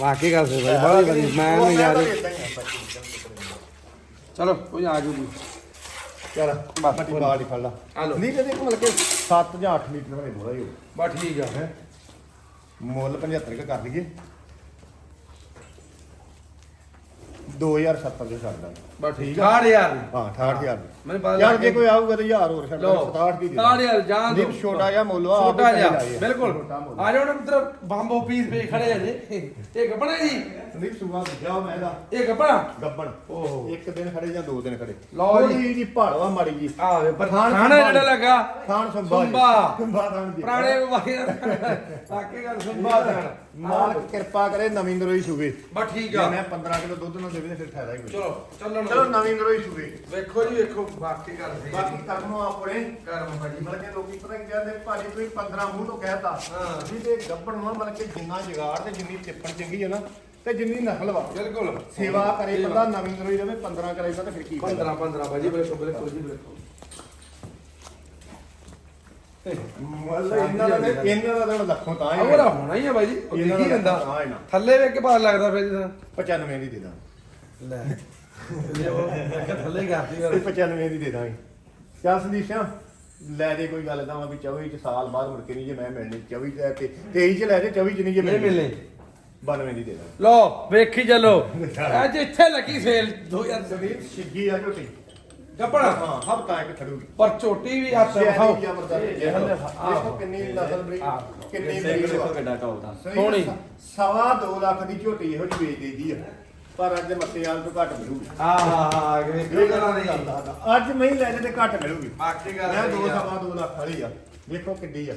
ਵਾਕਈ ਗੱਲ ਸੇ ਭਾਈ ਬੜੀ ਬੜੀ ਮੈਂ ਨਹੀਂ ਯਾਰ ਆ। ਚਲੋ ਕੋਈ ਆ ਜੂਗੀ ਚੱਲ ਬਾਕੀ ਬਾਲ ਹੀ ਫੜ ਲਾ। ਆ। ਨਹੀਂ ਕਦੇ ਮਤਲਬ ਕਿ 7 ਜਾਂ 8 ਲੀਟਰ ਵਾਲੇ ਬੋਲਾ ਹੀ ਹੋ ਬਸ ਠੀਕ ਆ। ਹੈ? ਮੁੱਲ 75 ਕੁ ਕਰ ਲਈਏ। 2070 ਦੇ ਛੱਡ ਦਾਂਗੇ। ਬਸ ਠੀਕ ਆ। 8000 ਹਾਂ 68000 ਦੀ। ਮੈਨੂੰ ਪਤਾ ਯਾਰ ਲੱਗ ਜੇ ਗਿਆ ਕੋਈ ਆਊਗਾ ਤਾਂ 1000 ਹੋਰ ਛੱਡ ਲਓ ਦਾਂਗੇ 67 ਦੀ ਦੇ। 8000 ਜਾਨ ਨਹੀਂ, ਦਿਓ ਛੋਟਾ ਜਿਹਾ ਮੁੱਲ ਆ, ਆਪ ਛੋਟਾ ਹੀ ਜਿਹਾ ਲਾਈਏ। ਬਿਲਕੁਲ। ਛੋਟਾ ਮੁੱਲ। ਆ ਜਾਓ ਨਾ ਮਿੱਤਰ ਬੰਬੋ ਪੀਸ ਪੇ ਖੜੇ ਆ ਜੀ। ਇਹ ਗੱਪਣਾ ਜੀ। ਸੰਦੀਪ ਸੁਆ ਜਾ ਮੈਂ ਦਾ ਇਹ ਗੱਪਣਾ ਗੱਬਣ। ਓਹੋ। ਇੱਕ ਦਿਨ ਖੜੇ ਜਾਂ ਦੋ ਦਿਨ ਖੜੇ? ਲਓ ਜੀ। ਥੋੜੀ ਜੀ ਭਾੜਵਾ ਮਾੜੀ ਜੀ। ਆ ਵੇ ਪਰ ਖਾਣ ਖਾਣਾ ਸੰਭਾ ਜਿਹੜਾ ਲੱਗਾ ਖਾਣ ਸੰਭਾ ਜੀ। ਸੰਭਾ। ਸੰਭਾ ਖਾਣ ਜੀ। ਪੁਰਾਣੇ ਵਾਹਿਆ ਆਕੇ ਗੱਲ ਸੰਭਾ ਦੇਣ ਮਾਲਕ ਕਿਰਪਾ ਕਰੇ ਨਵੀਂ ਨਰੋਈ ਸੁਵੇ। ਬਸ ਠੀਕ ਜੇ ਆ ਮੈਂ 15 ਕਿਲੋ ਦੁੱਧ ਨਾ ਦੇਵੇ ਤਾਂ ਫਿਰ ਫਾਇਦਾ ਹੀ ਕੋਈ। ਚਲੋ ਚੱਲਣ ਚਲੋ। ਨਵੀਂ ਨਰੋਈ ਸੁਵੇ ਵੇਖੋ ਜੀ ਵੇਖੋ। ਬਾਕੀ ਗੱਲ ਸਹੀ ਬਾਕੀ ਕਰਮੋ ਆਪਣੇ ਕਰਮ ਭਾਜੀ ਮਤਲਬ ਕਿ ਲੋਕੀ ਪਤਾ ਕੀ ਕਹਿੰਦੇ ਭਾਜੀ ਕੋਈ 15 ਮੂੰਹ ਤੋਂ ਕਹਿਤਾ ਹਾਂ। ਵੀ ਤੇ ਗੱਬਣ ਵਾ ਮਤਲਬ ਕਿ ਜਿੰਨਾ ਜਗਾੜ ਤੇ ਜਿੰਨੀ ਟਿੱਪਣ ਚੰਗੀ ਹੈ ਨਾ ਤੇ ਜਿੰਨੀ ਨਸਲ ਵਾ। ਬਿਲਕੁਲ। ਸੇਵਾ ਕਰੇ ਬੰਦਾ ਨਵੀਂ ਨਰੋਈ ਰਵੇ 15 ਕਰੇਗਾ ਤਾਂ ਫਿਰ ਕੀ ਫਾਇਦਾ? 15 15 ਭਾਜੀ ਬਿਲਕੁਲ ਬਿਲਕੁਲ ਜੀ ਬਿਲਕੁਲ ਮਤਲਬ ਇਹਨਾਂ ਦਾ ਤੇ- ਇਹਨਾਂ ਦਾ। ਤਾਂ ਲੱਖੋਂ ਤਾਂ ਹੀ ਹੋਣਾ ਹੀ ਆ ਭਾਜੀ ਉਹ ਇਹਨਾਂ ਦੇਖੀ ਦਾ ਜਾਂਦਾ। ਹਾਂ ਇਹਨਾਂ। ਥੱਲੇ ਵੇਖ ਕੇ ਪਤਾ ਲੱਗਦਾ ਫਿਰ ਜਦੋਂ। 95 ਦੀ ਦੇ ਦਾਂ। ਲੈ। ਮੈਂ ਕਿਹਾ ਥੱਲੇ ਕਰਤੀ ਇਹ ਯਾਰ 95 ਦੀ ਦੇ ਦਾਂਗੇ। ਚੱਲ ਸੰਦੀਪ ਸਿੰਘ ਲੈ ਦੇ ਕੋਈ ਗੱਲ ਤਾਂ ਵਾ ਵੀ 24 ਚ ਸਾਲ ਬਾਅਦ ਮੁੜ ਕੇ ਨਹੀਂ ਜੇ ਮੈਂ ਮਿਲਣੀ 24 ਚ ਤੇ 23 ਚ ਲੈ ਦੇ 24 ਚ ਨਹੀਂ ਜੇ ਨਹੀਂ ਮਿਲਨੇ 92 ਦੀ ਦੇ ਦਾਂਗੇ। ਲੋ ਵੇਖੀ ਚੱਲੋ। ਅੱਜ ਇੱਥੇ ਲੱਗੀ ਸੇਲ 2000 ਸੰਦੀਪ ਛਿੱਗੀ ਆ ਝੋਟੀ। ਗੱਪਣਾ। ਹਾਂ ਹਫਤਾ ਇੱਕ ਖੜੂਗੀ। ਪਰ ਝੋਟੀ ਵੀ ਹੱਥ ਵਿਖਾਓ। ਦੇਖੋ ਕਿੰਨੀ ਨਸਲ ਬਰੀ। ਕਿੰਨੀ ਵਾ। ਕਿੱਡਾ ਟੌਪ ਦਾ। ਸੋਹਣੀ। ਸਵਾ 2 ਲੱਖ ਦੀ ਝੋਟੀ ਇਹੋ ਜਿਹੀ ਵੇਚ ਦੇਈਦੀ ਆ। ਪਰ ਅੱਜ ਮੱਤੇ ਵਾਲ ਤੋਂ ਘੱਟ ਮਿਲੂਗੀ। ਆ ਹਾ ਹਾ ਵੇਖੋ ਕਰਾਂ ਨਹੀਂ ਅੱਜ ਮੈਂ ਹੀ ਲੈ ਜੇ ਤੇ ਘੱਟ ਮਿਲੂਗੀ। ਬਾਕੀ ਗੱਲ 2 ਆ। ਸਵਾ 2 ਲੱਖ ਵਾਲੀ ਆ। ਦੇਖੋ ਕਿੱਡੀ ਆ।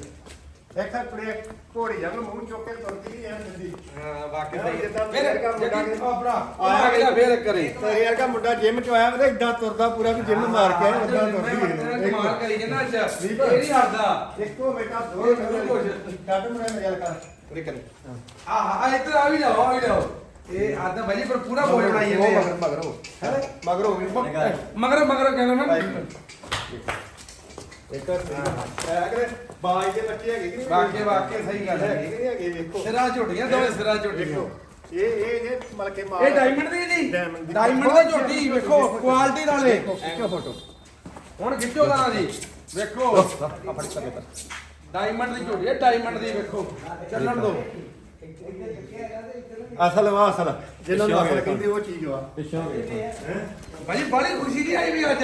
ਇੱਕ ਆਪਣੇ ਘੋੜੀ ਜਾਂ ਮੂੰਹ ਚੁੱਕ ਕੇ ਤੁਰਦੀ ਨਹੀਂ ਐ ਦਿੰਦੀ ਹਾਂ ਬਾਕੀ ਹੈ। ਫਿਰ ਮੇਰੇ ਆਪਣਾ ਆ ਗਿਆ ਫੇਰ ਕਰੇ। ਤੇ ਯਾਰ ਕਾ ਮੁੰਡਾ ਜਿਮ ਚ ਆਇਆ ਵੇ ਇਦਾਂ ਤੁਰਦਾ ਪੂਰਾ ਵੀ ਜਿਮ ਮਾਰ ਕੇ ਆਇਆ ਉਦਾਂ ਤੁਰਦੀ ਕਮਾਲ ਕਰੀ ਜਾਂਦਾ ਅੱਜ ਨਹੀਂ ਇਹ ਨਹੀਂ ਹਟਦਾ। ਇੱਕੋ ਬੇਟਾ ਦੋ ਕੱਢ ਮੇਰੇ ਨਾਲ ਗੱਲ ਕਰ। ਉਰੇ ਕਰ। ਆ ਆ ਇੱਧਰ ਆ ਵੀ ਜਾਓ ਆ ਵੀ ਜਾਓ। ਇਹ ਆਦਾ ਭਾਜੀ ਪਰ ਪੂਰਾ ਬੋਲ ਬਣਾਈ ਉਹ ਜਾਂਦੇ ਮਗਰ ਮਗਰ ਹੋ ਹੈ ਮਗਰ ਹੋ ਗਈ ਆ ਮਗਰ ਮਗਰ ਕਹਿੰਦਾ ਮੈਂ ਇੱਕ ਐਗਰੇ ਬਾਈ ਦੇ ਬੱਚੇ ਹੈਗੇ ਕਿ ਨਹੀਂ? ਵਾਕਈ ਵਾਕਈ ਸਹੀ ਗੱਲ ਹੈਗੇ ਹੈ ਕਿ ਨਹੀਂ ਹੈਗੇ? ਵੇਖੋ। ਸਿਰਾ ਝੋਟੀਆਂ ਦੋਵੇਂ ਸਿਰਾ ਝੋਟੀਆਂ। ਵੇਖੋ ਇਹ ਇਹ ਨੇ ਮਤਲਬ ਕਿ ਮਾਰ ਇਹ ਡਾਇਮੰਡ ਦੀ ਜੀ। Diamond ਦੀ। ਡਾਇਮੰਡ ਦੀ ਝੋਟੀ ਵੇਖੋ ਕੁਆਲਿਟੀ ਨਾਲੇ। ਖਿੱਚੋ ਫੋਟੋ ਹੁਣ ਖਿੱਚੋ ਗਾਣਾ ਜੀ। ਵੇਖੋ। ਆ ਫੜ ਕਰ ਲੈ ਡਾਇਮੰਡ ਦੀ ਝੋਟੀ ਹੈ ਡਾਇਮੰਡ ਦੀ ਵੇਖੋ। ਚੱਲਣ ਦੋ। ਅਸਲ ਵਾ ਅਸਲ। ਜਿਹਨਾਂ ਨੂੰ ਅਸਲ ਕਹਿੰਦੇ ਉਹ ਚੀਜ਼ ਵਾ। ਭਾਜੀ ਬੜੀ ਖੁਸ਼ੀ ਦੀ ਆਈ ਵੀ ਅੱਜ।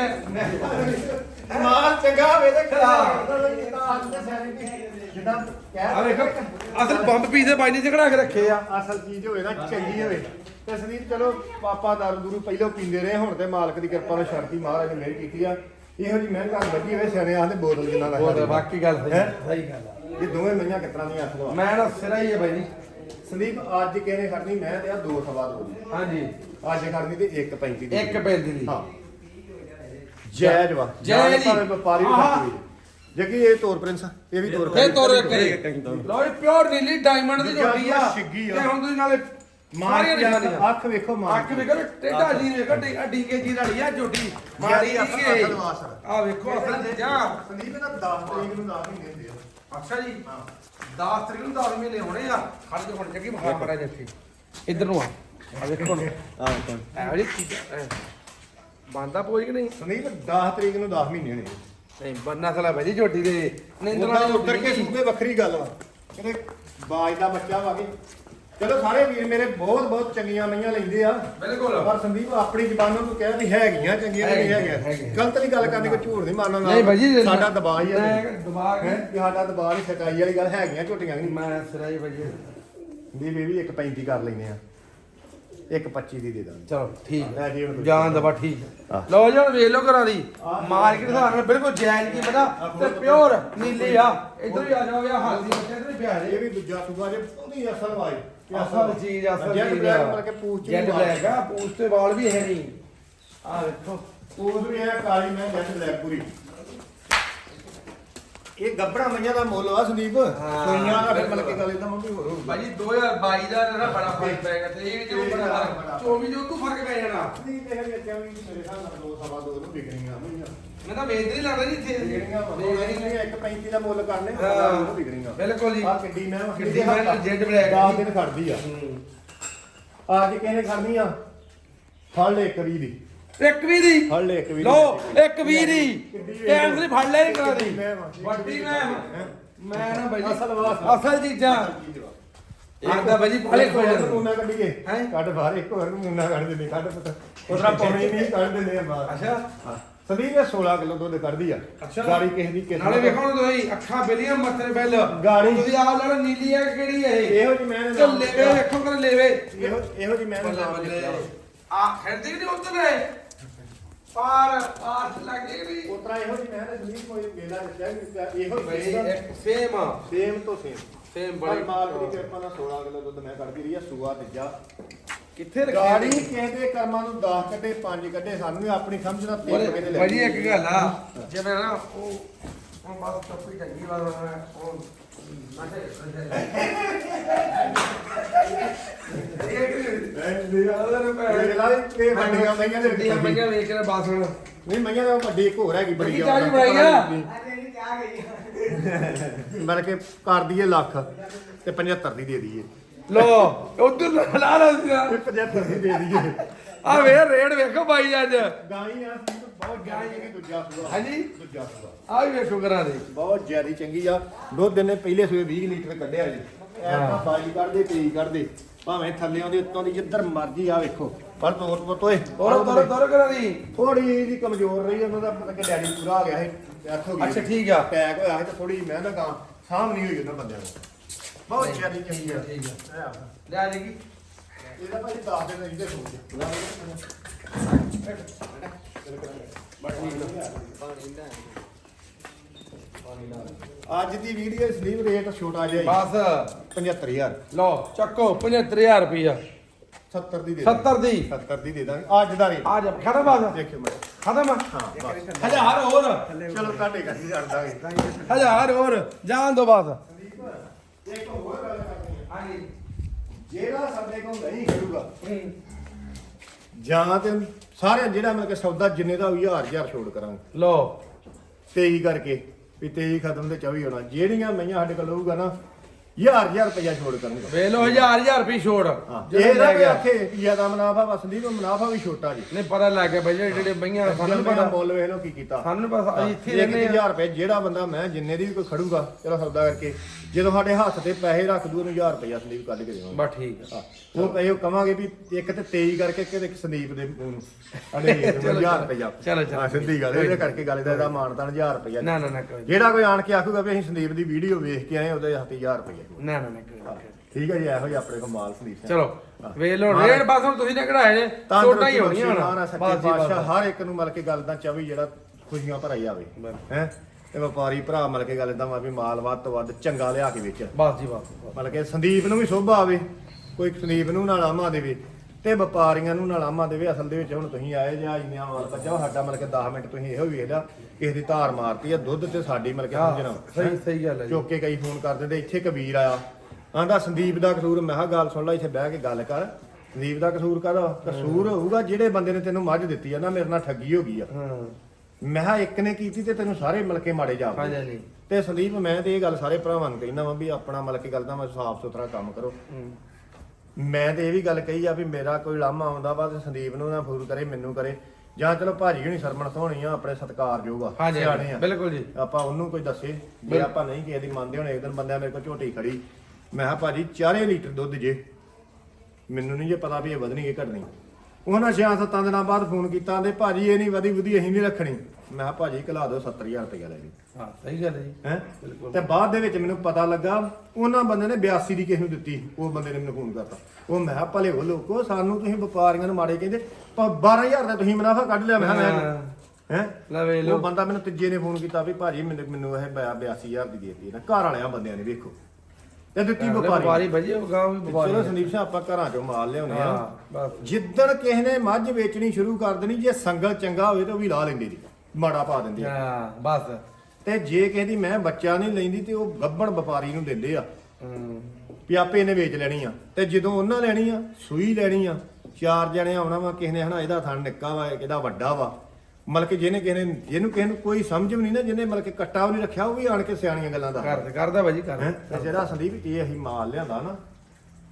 ਮਾਲ ਚੰਗਾ ਹੋਵੇ ਤੇ ਹਾਂ। ਜਿੱਦਾਂ ਆ ਵੇਖੋ ਅਸਲ ਬੰਬ ਪੀਸ ਦੇ ਬਾਈ ਨੇ ਝਗੜਾ ਕੇ ਰੱਖੇ ਆ। ਅਸਲ ਚੀਜ਼ ਹੋਵੇ ਨਾ ਚੰਗੀ ਹੋਵੇ। ਤੇ ਸੰਦੀਪ ਚਲੋ ਪਾਪਾ ਦਾਰੂ ਦੂਰੂ ਪਹਿਲਾਂ ਪੀਂਦੇ ਰਹੇ ਹੁਣ ਤੇ ਮਾਲਕ ਦੀ ਕਿਰਪਾ ਨਾਲ ਛੱਡਤੀ ਮਹਾਰਾਜ ਨੇ ਮਿਹਰ ਕੀਤੀ ਆ। ਇਹੋ ਜੀ ਮਹਿੰਗਾ ਲੱਗੀ ਹੋਵੇ ਸਿਆਣੇ ਆਂਦੇ ਬੋਤਲ ਜਿੰਨਾ ਉਹ ਲੱਗਾ ਬਾਕੀ ਗੱਲ ਸਹੀ ਗੱਲ ਆ। ਇਹ ਦੋਵੇਂ ਮਈਆਂ ਕਿਤਨਾ ਦੀਆਂ ਅੱਖ ਲਵਾ। ਮੈਂ ਨਾ ਸਿਰਾ ਹੀ ਹੈ ਬਾਈ ਜੀ। ਸੰਦੀਪ ਅੱਜ ਕਿਹਨੇ ਖੜਨੀ? ਮੈਂ ਤੇ ਆ ਦੋ ਸਵਾ ਦੋ। ਦੀ ਹਾਂਜੀ। ਅੱਜ ਖੜਨੀ ਤੇ 1.35 ਦੀ। ਇੱਕ ਪੈਂਦੀ ਦੀ। ਹਾਂ। ਜਾਇਜ਼ ਵਾ ਜਾਇਜ਼ ਹੀ। ਭਾਵੇਂ ਵਪਾਰੀ ਵੀ ਆਹਾ। ਜੱਗੀ ਇਹ ਤੋਰ ਪ੍ਰਿੰਸ ਇਹ ਵੀ ਤੋਰ ਫੇਰ ਤੋਰ ਕਰੀ। ਲੋ ਇਹ ਪਿਓਰ ਨੀਲੀ ਡਾਇਮੰਡ ਦੀ ਝੋਟੀ ਆ। ਛਿੱਗੀ ਆ। ਤੇ ਹੁਣ ਤੁਸੀਂ ਨਾਲੇ ਮਾਰ ਕੇ ਨਿਸ਼ਾਨੀਆਂ ਅੱਖ ਵੇਖੋ ਮਾਰ ਅੱਖ ਵੇਖੋ ਟੇਡਾ ਜੀ ਵੇਖੋ ਡੀਕੇ ਜੀ ਵਾਲੀ ਆ ਝੋਟੀ। ਮਾਰੀ। ਆ ਵੇਖੋ ਅਸਲ ਜਾ। ਸੰਦੀਪ ਇਹਦਾ 10 ਤਰੀਕ ਨੂੰ 10 ਮਹੀਨੇ ਹੁੰਦੇ ਆ ਅੱਛਾ ਜੀ। 10 ਤਰੀਕ ਨੂੰ 10 ਮਹੀਨੇ ਹੋਣੇ ਆ। ਖੜ ਜਾ ਹੁਣ ਜੱਗੀ ਬਖਾ ਮੜਾ ਜੱਫੀ ਇੱਧਰ ਨੂੰ ਆ। ਆ ਵੇਖੋ ਹੁਣ। ਆ ਵੇਖੋ ਐ ਵਾਲੀ ਚੀਜ਼ਾਂ ਬੰਦਾ ਪੋਜ ਕਿ ਨਹੀਂ? ਸੰਦੀਪ 10 ਤਰੀਕ ਨੂੰ 10 ਮਹੀਨੇ ਹੋਣੇ ਨਹੀਂ ਬੰਨਾ ਸਲਾ ਭਾਜੀ ਝੋਟੀ ਦੇ। ਉਹਦਾ ਦੀ ਉੱਤਰ ਕੇ ਸੂਬੇ ਵੱਖਰੀ ਗੱਲ ਵਾ। ਕਹਿੰਦੇ ਬਾਜ ਦਾ ਬੱਚਾ ਵਾ ਕੇ ਚਲੋ ਸਾਰੇ ਵੀਰ ਮੇਰੇ ਬਹੁਤ ਬਹੁਤ ਚੰਗੀਆਂ ਮਈਆਂ ਲੈਂਦੇ ਆ। ਬਿਲਕੁਲ। ਪਰ ਸੰਦੀਪ ਆਪਣੀ ਜ਼ਬਾਨੋਂ ਤੂੰ ਕਹਿ ਵੀ ਹੈਗੀਆਂ ਚੰਗੀਆਂ ਨਹੀਂ ਹੈਗੀਆਂ। ਗਲਤ ਨਹੀਂ ਗੱਲ ਕਰਨੀ ਕੋਈ ਝੂਠ ਨਹੀਂ ਮਾਰਨਾ ਨਹੀਂ ਭਾਜੀ ਸਾਡਾ ਦਬਾਅ ਹੀ ਆ। ਮੈਂ ਦਬਾਅ ਹੈ? ਕਿ? ਸਾਡਾ ਦਬਾਅ ਨਹੀਂ ਸਕਾਈ ਵਾਲੀ ਗੱਲ ਹੈਗੀਆਂ ਝੋਟੀਆਂ ਨਹੀਂ। ਮੈਂ ਸਿਰਾ ਹੀ ਭਾਜੀ ਸੰਦੀਪ ਇਹ ਵੀ 1.35 ਕਰ ਲੈਨੇ ਆ। 1.25 ਦੀ ਦੇ ਦਾਂਗੇ। ਚਲੋ ਠੀਕ ਲੈ ਜੀ ਹੈ ਜਾਨ ਦਵਾ ਠੀਕ ਹੈ। ਲਓ ਜੀ ਹੁਣ ਵੇਖ ਲਓ ਘਰਾਂ ਦੀ। ਮਾਰਕੀਟ ਦੇ ਹਿਸਾਬ ਨਾਲ ਬਿਲਕੁਲ ਜਾਇਜ਼ ਕੀ ਪਤਾ ਤੇ ਪਿਓਰ ਨੀਲੀ ਆ। ਇਧਰ ਹੀ ਆ ਜਾਓ ਯਾ ਹਲਦੀ ਬੱਚੇ ਇਧਰ ਹੀ ਪਿਆ ਇਹ ਵੀ ਦੂਜਾ ਸੂਆ ਜੇ ਉਹਦੀ ਅਸਲ ਵਾਈ ਅਸਲ ਚੀਜ਼ ਅਸਲ ਜੈਟ ਚੀਜ਼ ਬਲੈਕ ਮਤਲਬ ਕਿ ਪੂਛ ਚ ਜੈਟ ਵੀ ਵਾਲ। ਬਲੈਕ ਆ ਪੂਛ ਤੇ ਵਾਲ ਵੀ ਹੈ ਨਹੀਂ। ਆ ਵੇਖੋ ਪੂਛ ਵੀ ਹੈ ਕਾਲੀ ਮੈਂ ਜੈਟ ਬਲੈਕ ਪੂਰੀ। ਇਹ ਗੱਬੜਾ ਮਈਆਂ ਦਾ ਮੁੱਲ ਆ ਸੰਦੀਪ। ਹਾਂ, ਸੋਈਆਂ ਦਾ ਫਿਰ। ਮਤਲਬ ਕਿ ਗੱਲ ਇਦਾਂ ਮੰਗੀ ਹੋਰ ਹੋਊਗਾ। ਭਾਜੀ 2022 ਦਾ ਨਾ ਬੜਾ ਫ਼ਰਕ ਪੈ ਗਿਆ ਤੇ ਇਹ ਜੋ ਬੜਾ ਫ਼ਰਕ 24 ਜੋ ਤੂੰ ਫ਼ਰਕ ਪੈ ਜਾਣਾ। ਨਹੀਂ ਇਹ ਵੇਚਿਆ ਵੀ ਮੇਰੇ ਹਿਸਾਬ ਨਾਲ ਦੋ ਸਵਾ ਦੋ ਨੂੰ ਵਿਕਣੀਆਂ ਮਈਆਂ। ਮੈਂ ਤਾਂ ਵੇਚਦੇ ਹੀ ਲੱਗਦਾ ਜੀ ਇੱਥੇ। ਵਿਕਣੀਆਂ ਵੇਚਦੇ ਹੀ। ਇੱਕ 35 ਦਾ ਮੁੱਲ ਕਰਨੇ ਉਹ ਵਿਕਣੀਆਂ ਬਿਲਕੁਲ ਜੀ। ਆ ਕਿੱਡੀ ਮੈਂ ਕਿੱਡੀ ਮੈਂ ਜੈਟ ਬਲੈਕ 10 ਦਿਨ ਖੜਦੀ ਆ। ਹੂੰ। ਅੱਜ ਕਿਹਨੇ ਖੜਨੀ ਆ? ਫੜ ਲੈ ਵੀਹ ਦੀ। ਇੱਕ ਵੀ ਦੀ? ਫੜ ਲੈ ਇੱਕ ਵੀਹ ਲੋ ਇੱਕ ਵੀ ਦੀ। ਟਾਈਮ ਸਿਰ ਫੜ ਲੈ ਕਰਾ ਦੀ ਵਾਂ। ਵੱਡੀ ਮੈਂ ਮੈਂ ਨਾ ਭਾਜੀ ਅਸਲ ਵਾਸ। ਅਸਲ ਚੀਜ਼ਾਂ। ਆਂਦਾ ਖੋ ਹੋਰ ਜਾਂਦੇ ਨਮੂਨਾ ਕੱਢੀਏ। ਹੈਂ? ਕੱਢ ਬਾਹਰ ਇੱਕ ਹੋਰ ਨਮੂਨਾ ਕੱਢ ਦਿੰਦੇ ਕੱਢ ਪੁੱਤ। ਉਤਰਾ ਪਾਉਣੀ ਨਹੀਂ ਕੱਢ ਦਿੰਦੇ ਆ ਬਾਹਰ। ਅੱਛਾ। ਸੰਦੀਪ ਇਹ 16 ਕਿਲੋ ਦੁੱਧ ਕੱਢਦੀ ਆ। ਅੱਛਾ। ਗਾੜੀ ਕਿਸੇ ਦੀ ਕਿਸਮਤ ਨਾਲੇ ਵੇਖੋ ਨਾ ਤੁਸੀਂ ਅੱਖਾਂ ਬੇਲੀਆਂ ਮੱਥੇ ਬੈਲ। ਗਾੜੀ। ਤੁਸੀਂ ਆਪ ਲੜ ਨੀਲੀ ਕਿ ਕਿਹੜੀ ਹੈ ਇਹ? ਇਹੋ ਜੀ ਮੈਂ ਤੇ ਲੈਵੇ ਵੇਖੋ ਕਰ ਲੈਵੇ। ਇਹੋ ਇਹੋ ਜੀ ਮੈਂ ਬੱਲੇ ਨਾਮ ਬੱਲੇ। ਲਿਖਿਆ ਆ ਖੜਦੇ ਨਹੀਂ ਉੱਧਰ ਹੈ ਪਾਰ ਪਾਰ ਲੱਗੇ ਨਹੀਂ ਉਤਰਾ ਇਹੋ ਜੀ ਮੈਂ ਸੰਦੀਪ ਕੋਈ ਮੇਲਾ ਰੱਖਿਆ ਕਿ ਇਹੋ ਇੱਕ ਸੇਮ ਆ। ਸੇਮ ਤੋਂ ਸੇਮ ਸੇਮ ਪਰ ਬੜੀ ਮਾਲ ਦੀ ਕਿਰਪਾ ਨਾਲ 16 ਕਿਲੋ ਦੁੱਧ ਮੈਂ ਕੱਢਦੀ ਰਹੀ ਆ ਸੂਆ ਤੀਜਾ। ਕਿੱਥੇ ਰੱਖੀ ਗਾੜੀ ਕਹਿੰਦੇ ਕਰਮਾਂ ਨੂੰ 10 ਕੱਢੇ 5 ਕੱਢੇ ਸਾਨੂੰ ਵੀ ਆਪਣੀ ਸਮਝ ਨਾਲ ਤਿੰਨ ਕੱਢੇ ਲੈ ਭਾਜੀ ਇੱਕ ਗੱਲ ਆ। ਜਿਵੇਂ ਨਾ ਉਹ ਉਹ ਬਸ ਟੱਪੀ ਚੰਗੀ ਵਾਰ ਉਹ ਹੁਣ ਨਹੀਂ ਮਈਆਂ ਦਾ ਵੱਡੀ ਇੱਕ ਹੋਰ ਹੈਗੀ ਬੜੀ? ਮਤਲਬ ਕਿ ਕਰ ਦਈਏ ਲੱਖ ਤੇ 75 ਦੀ ਦੇ ਦਈਏ। ਲੋ ਉਧਰ ਲਾ ਲਾ ਦਿਆ ਇਹ 75 ਦੀ ਦੇ ਦਈਏ ਆ ਵੇ ਰੇਡ ਵੇਖੋ ਬਾਈ ਅੱਜ। ਗਾਈ ਆ ਬਹੁਤ ਗਾਈ ਹੈ ਦੂਜਾ ਸੂਆ। ਹਾਂਜੀ। ਦੂਜਾ ਸੂਆ। ਆ ਵੀ ਵੇਖੋ ਕਰਾਂ ਦੇ। ਬਹੁਤ ਜ਼ਿਆਦੀ ਚੰਗੀ ਆ। ਦੁੱਧ ਦਿਨੇ ਪਹਿਲੇ ਸੂਏ 20 ਲੀਟਰ ਕੱਢਿਆ ਜੀ। ਬਾਈ ਕੱਢਦੇ ਭਾਵੇਂ ਥੱਲੇ ਆਉਂਦੇ ਉੱਤੋਂ ਦੀ ਜਿੱਧਰ ਮਰਜ਼ੀ ਆ ਵੇਖੋ। ਪਰ ਤੋਰ ਤੋਰ ਤੋਏ। ਤੋਰੋ ਤੋਰੋ ਤੋਰੋ ਕਰਾਂ ਦੀ। ਥੋੜੀ ਜਿਹੀ ਕਮਜ਼ੋਰ ਰਹੀ ਉਹਨਾਂ ਦਾ ਪਤਾ ਕਿ ਡੈਡੀ ਪੂਰਾ ਆ ਗਿਆ ਹੋ ਅੱਛਾ, ਠੀਕ ਆ। ਅਟੈਕ ਹੋਇਆ ਸੀ ਤੇ ਥੋੜੀ ਮੈਂ ਨਾ ਗਾਂ ਨਹੀਂ ਹੋਈ ਉਹਨਾਂ ਬੰਦਿਆਂ ਨੂੰ। ਬਹੁਤ ਜ਼ਿਆਦੀ ਚੰਗੀ ਆ। ਠੀਕ ਹੈ ਆ। ਲੈ ਜਾਏਗੀ ਇਹਦਾ ਭਾਈ ਦੱਸ ਦੇ ਨਹੀਂ ਦੇ ਸੋਚ ਅੱਜ ਦੀ ਵੀਡੀਓ ਸਲੀਵ ਰੇਟ ਛੋਟਾ ਜਿਹਾ ਹੀ। ਬਸ। 75000 ਲਓ ਚੱਕੋ 75000 ਰੁਪਇਆ 70 ਦੀ ਦੇ 70 ਦੀ। 70 ਦੀ ਦੇ ਦਾਂਗੇ। ਅੱਜ ਦਾ ਰੇਟ ਆ ਜਾ ਖਤਮ ਆ ਦੇਖਿਓ ਮੈਂ। ਖਤਮ ਆ। ਹਾਂ ਬਸ। ਹਜ਼ਾਰ ਹੋਰ। ਚਲੋ ਤੁਹਾਡੇ ਘਰ ਹੀ ਛੱਡ ਦਾਂਗੇ। ਹਜ਼ਾਰ ਹੋਰ। ਜਾਣ ਦੋ ਬਸ। ਇੱਕ ਹੋਰ ਗੱਲ ਕਰਨੀ ਹੈ। ਹਾਂਜੀ। ਜਿਹੜਾ ਸਾਡੇ ਕੋਲ ਨਹੀਂ ਖੜੂਗਾ ਜਾਂ ਤੇ ਸਾਰੇ ਜਿਹੜਾ ਮਤਲਬ ਕਿ ਸੌਦਾ ਜਿੰਨੇ ਦਾ ਹੋਈ ਹਜ਼ਾਰ ਹਜ਼ਾਰ ਛੋੜ ਕਰਾਂਗੇ। ਲਓ। 23 ਕਰਕੇ ਵੀ 23 ਖਤਮ ਤੇ 24 ਹੋਣਾ। ਜਿਹੜੀਆਂ ਮਈਆਂ ਸਾਡੇ ਕੋਲ ਹੋਊਗਾ ਨਾ ਹਜ਼ਾਰ ਹਜ਼ਾਰ ਰੁਪਇਆ ਛੋੜ ਕਰਾਂਗੇ ਵੇ ਲੋ ਹਜ਼ਾਰ ਹਜ਼ਾਰ ਰੁਪਏ ਛੋੜ। ਇਹ ਨਾ ਲੈ ਕਿ ਗਿਆ। ਆਖੇ ਜ਼ਿਆਦਾ ਮੁਨਾਫਾ ਵਸਦੀ ਨੂੰ ਮੁਨਾਫਾ ਵੀ ਛੋਟਾ ਜੀ। ਨਹੀਂ ਪਤਾ ਲੱਗ ਗਿਆ ਬਈ ਜਿਹੜੇ ਜਿਹੜੇ ਬਈਆਂ ਸਾਨੂੰ ਪਤਾ ਮੁੱਲ ਵੇਖ ਲਓ ਕੀ ਕੀਤਾ। ਸਾਨੂੰ ਬਸ ਅਸੀਂ ਇੱਥੇ ਰਹਿੰਦੇ ਆ। 1000 ਰੁਪਏ ਜਿਹੜਾ ਬੰਦਾ ਮੈਂ ਜਿੰਨੇ ਦੀ ਵੀ ਕੋਈ ਖੜੂਗਾ ਚਲੋ ਸੌਦਾ ਕਰਕੇ ਜਦੋਂ ਸਾਡੇ ਹੱਥ ਤੇ ਪੈਸੇ ਰੱਖ ਦੂ ਉਹਨੂੰ 1000 ਰੁਪਇਆ ਸੰਦੀਪ ਕੱਢ ਕੇ ਦੇਵਾਂਗੇ। ਬਸ ਠੀਕ ਆ। ਉਹ ਕਹੇ ਕਵਾਂਗੇ ਵੀ ਇੱਕ ਤੇ 23 ਕਰਕੇ ਕਿਤੇ ਇੱਕ ਸੰਦੀਪ ਦੇ ਨੂੰ। ਅੜੇ 1000 ਰੁਪਇਆ ਚਲੋ, ਚਲੋ। ਹਾਂ ਸਿੱਧੀ ਗੱਲ ਇਹਦੇ ਕਰਕੇ ਗੱਲ ਦਾ ਇਹਦਾ ਮਾਨਤਾਨ 1000 ਰੁਪਇਆ ਨਾ ਨਾ ਨਾ। ਜਿਹੜਾ ਕੋਈ ਆਣ ਕੇ ਆਖੂਗਾ ਵੀ ਅਸੀਂ ਸੰਦੀਪ ਦੀ ਵੀਡੀਓ ਵੇਖ ਕੇ ਆਏ ਉਹਦੇ ਹੱਥ 1000 ਰੁਪਇਆ ਨਾ ਨਾ ਨਾ। ਠੀਕ ਹੈ ਜੀ ਇਹੋ ਜਿਹਾ ਆਪਣੇ ਕੋਲ ਮਾਲ ਚਲੋ ਵੇ ਲੋ ਰੇਡ ਬਸ ਹੁਣ ਤੁਸੀਂ ਨੇ ਕਢਾਏ ਨੇ ਛੋਟਾ ਹੀ ਹੁਣ। ਹੁਣ ਬਸ ਜੀ ਬਸ ਹਰ ਇੱਕ ਨੂੰ ਮਤਲਬ ਕੇ ਗੱਲ ਦਾ ਚਾਵੀ ਜਿਹੜਾ ਖੁਸ਼ੀਆਂ ਭਰਾਈ ਆਵੇ ਬਸ। ਹੈ? ਤੇ ਵਪਾਰੀ ਭਰਾ ਮਤਲਬ ਕੇ ਗੱਲ ਇਦਾਂ ਵਾ ਵੀ ਮਾਲ ਵੱਧ ਤੋਂ ਵੱਧ ਚੰਗਾ ਲਿਆ ਕੇ ਵੇਚ ਬਸ ਜੀ ਬਸ ਮਤਲਬ ਕਿ ਸੰਦੀਪ ਨੂੰ ਵੀ ਸੋਭਾ ਆਵੇ ਕੋਈ ਸੰਦੀਪ ਨੂੰ ਨਾਲ ਆਮਾ ਦੇਵੇ। ਤੇ ਵਪਾਰੀਆਂ ਨੂੰ ਨਾਲ ਆਮਾ ਦੇਵੇ ਅਸਲ ਦੇ ਵਿੱਚ ਹੁਣ ਤੁਸੀਂ ਆਏ ਜਾਂ ਇੰਨਿਆਂ ਵਾਲ ਬੱਚਾ ਸਾਡਾ ਮਤਲਬ ਕਿ 10 ਮਿੰਟ ਤੁਸੀਂ ਇਹੋ ਵੇਖ ਲਿਆ ਕਿਸੇ ਦੀ ਧਾਰ ਮਾਰਤੀ ਆ ਦੁੱਧ ਤੇ ਸਾਡੀ ਮਤਲਬ ਕਿ ਸਮਝਣਾ। ਸਹੀ ਸਹੀ ਗੱਲ ਹੈ ਜੀ। ਚੁੱਕ ਕੇ ਕਈ ਫੋਨ ਕਰ ਦਿੰਦੇ ਇੱਥੇ ਕਬੀਰ ਆਇਆ ਆਂਦਾ ਸੰਦੀਪ ਦਾ ਕਸੂਰ ਮੈਂ ਕਿਹਾ ਗੱਲ ਸੁਣ ਲੈ ਇੱਥੇ ਬਹਿ ਕੇ ਗੱਲ ਕਰ। ਸੰਦੀਪ ਦਾ ਕਸੂਰ ਕਾਹਦਾ ਕਸੂਰ ਹੋਊਗਾ ਜਿਹੜੇ ਬੰਦੇ ਨੇ ਤੈਨੂੰ ਮੱਝ ਦਿੱਤੀ ਆ ਨਾ ਮੇਰੇ ਨਾਲ ਠੱਗੀ ਹੋ ਗਈ ਆ। ਹਾਂ। ਮੈਂ ਕਿਹਾ ਇੱਕ ਨੇ ਕੀਤੀ ਤੇ ਤੈਨੂੰ ਸਾਰੇ ਮਿਲ ਕੇ ਮਾੜੇ ਹਾਂਜੀ ਜਾਪਦੇ। ਹਾਂਜੀ ਤੇ ਸੰਦੀਪ ਮੈਂ ਤੇ ਇਹ ਗੱਲ ਸਾਰੇ ਭਰਾਵਾਂ ਨੂੰ ਕਹਿੰਦਾ ਵਾਂ ਵੀ ਆਪਣਾ ਮਤਲਬ ਕਿ ਗੱਲ ਦਾ ਮੈਂ ਸਾਫ਼ ਸੁਥਰਾ ਕੰਮ ਕਰੋ। ਮੈਂ ਤੇ ਇਹ ਵੀ ਗੱਲ ਕਹੀ ਆ ਵੀ ਮੇਰਾ ਕੋਈ ਲਾਮਾ ਆਉਂਦਾ ਵਾ ਤੇ ਸੰਦੀਪ ਨੂੰ ਨਾ ਫੋਨ ਕਰੇ ਮੈਨੂੰ ਕਰੇ। ਜਾਂ ਚਲੋ ਭਾਜੀ ਹੁਣੀ ਸਰਮਣ ਹੋਣੀ ਆ ਆਪਣੇ ਸਤਿਕਾਰਯੋਗ ਆ ਹਾਂਜੀ ਸਿਆਣੇ ਆ। ਬਿਲਕੁਲ ਜੀ। ਆਪਾਂ ਉਹਨੂੰ ਕੋਈ ਦੱਸੇ ਜੇ ਆਪਾਂ ਨਹੀਂ ਕਿਸੇ ਦੀ ਮੰਨਦੇ ਹੋਣੇ ਇੱਕ ਦਿਨ ਬੰਦਿਆ ਮੇਰੇ ਕੋਲ ਝੋਟੀ ਖੜੀ। ਮੈਂ ਕਿਹਾ ਭਾਜੀ 4 ਲੀਟਰ ਦੁੱਧ ਜੇ। ਮੈਨੂੰ ਨਹੀਂ ਜੇ ਪਤਾ ਵੀ ਇਹ ਵਧਣੀ ਹੈ ਘਟਣੀ। ਉਹਨਾਂ ਛਿਆਂ ਸੱਤਾਂ ਦਿਨਾਂ ਬਾਅਦ ਫੋਨ ਕੀਤਾ ਆਂਦੇ ਭਾਜੀ ਇਹ ਨਹੀਂ ਵਧੀ ਵਧੀ ਅਸੀਂ ਨਹੀਂ ਰੱਖਣੀ। ਮੈਂ ਕਿਹਾ ਭਾਜੀ ਘਲਾ ਦਿਓ 70000 ਰੁਪਇਆ ਲੈ ਜੀ ਹਾਂ ਸਹੀ ਗੱਲ ਹੈ ਜੀ। ਹੈ? ਬਿਲਕੁਲ। ਤੇ ਬਾਅਦ ਦੇ ਵਿੱਚ ਮੈਨੂੰ ਪਤਾ ਲੱਗਾ ਉਹਨਾਂ ਬੰਦੇ ਨੇ 82 ਦੀ ਕਿਸੇ ਨੂੰ ਦਿੱਤੀ ਉਹ ਬੰਦੇ ਨੇ ਮੈਨੂੰ ਫੋਨ ਕਰਤਾ। ਉਹ ਮੈਂ ਕਿਹਾ ਭਲੇ ਉਹ ਲੋਕੋ ਸਾਨੂੰ ਤੁਸੀਂ ਵਪਾਰੀਆਂ ਨੂੰ ਮਾੜੇ ਕਹਿੰਦੇ ਪਰ 12000 ਦਾ ਤੁਸੀਂ ਮੁਨਾਫਾ ਕੱਢ ਲਿਆ ਮੈਂ ਕਿਹਾ ਹਾਂ। ਹੈ? ਲੈ ਵੇ ਉਹ ਬੰਦਾ ਮੈਨੂੰ ਤੀਜੇ ਨੇ ਫੋਨ ਕੀਤਾ ਵੀ ਭਾਜੀ ਮੈਨੂੰ ਮੈਨੂੰ ਇਹ 82000 ਦੀ ਦੇਤੀ ਨਾ ਘਰ ਵਾਲਿਆਂ ਬੰਦਿਆਂ ਨੇ ਵੇਖੋ। ਤੇ ਦਿੱਤੀ ਵਪਾਰੀ? ਵਪਾਰੀ ਭਾਜੀ ਉਹ ਗਾਂ ਵੀ ਵਪਾਰੀ ਚਲੋ ਸੰਦੀਪ ਸਿੰਘ ਆਪਾਂ ਘਰਾਂ ਚੋਂ ਮਾਲ ਲਿਆਉਨੇ ਆ। ਹਾਂ ਬਸ। ਜਿੱਦਣ ਕਿਸੇ ਨੇ ਮੱਝ ਵੇਚਣੀ ਸ਼ੁਰੂ ਕਰ ਦੇਣੀ ਜੇ ਸੰਗਲ ਚੰਗਾ ਹੋਵੇ ਤਾਂ ਉਹ ਵੀ ਲਾ ਲੈਂਦੇ ਦੀ ਮਾੜਾ ਪਾ ਦਿੰਦੇ ਆ। ਹਾਂ ਬਸ। ਤੇ ਜੇ ਕਿਸੇ ਦੀ ਮੈਂ ਬੱਚਾ ਨਹੀਂ ਲੈਂਦੀ ਤੇ ਉਹ ਗੱਬਣ ਵਪਾਰੀ ਨੂੰ ਦਿੰਦੇ ਆ। ਹੂੰ। ਵੀ ਆਪੇ ਇਹਨੇ ਵੇਚ ਲੈਣੀ ਆ। ਤੇ ਜਦੋਂ ਉਹਨਾਂ ਲੈਣੀ ਆ ਸੂਈ ਲੈਣੀ ਆ ਚਾਰ ਜਣੇ ਆਉਣਾ ਵਾ ਕਿਸੇ ਨੇ ਹਨਾ ਇਹਦਾ ਥਣ ਨਿੱਕਾ ਵਾ ਕਿਹਦਾ ਵੱਡਾ ਵਾ। ਮਤਲਬ ਕਿ ਜਿਹਨੇ ਕਿਸੇ ਨੇ ਜਿਹਨੂੰ ਕਿਸੇ ਨੂੰ ਕੋਈ ਸਮਝ ਵੀ ਨਹੀਂ ਨਾ ਜਿਹਨੇ ਮਤਲਬ ਕਿ ਕੱਟਾ ਵੀ ਨਹੀਂ ਰੱਖਿਆ ਉਹ ਵੀ ਆਣ ਕੇ ਸਿਆਣੀਆਂ ਗੱਲਾਂ ਦਾ। ਕਰ ਕਰਦਾ ਭਾਜੀ ਕਰ? ਤੇ ਜਿਹੜਾ ਸੰਦੀਪ ਇਹ ਅਸੀਂ ਮਾਲ ਲਿਆਂਦਾ ਨਾ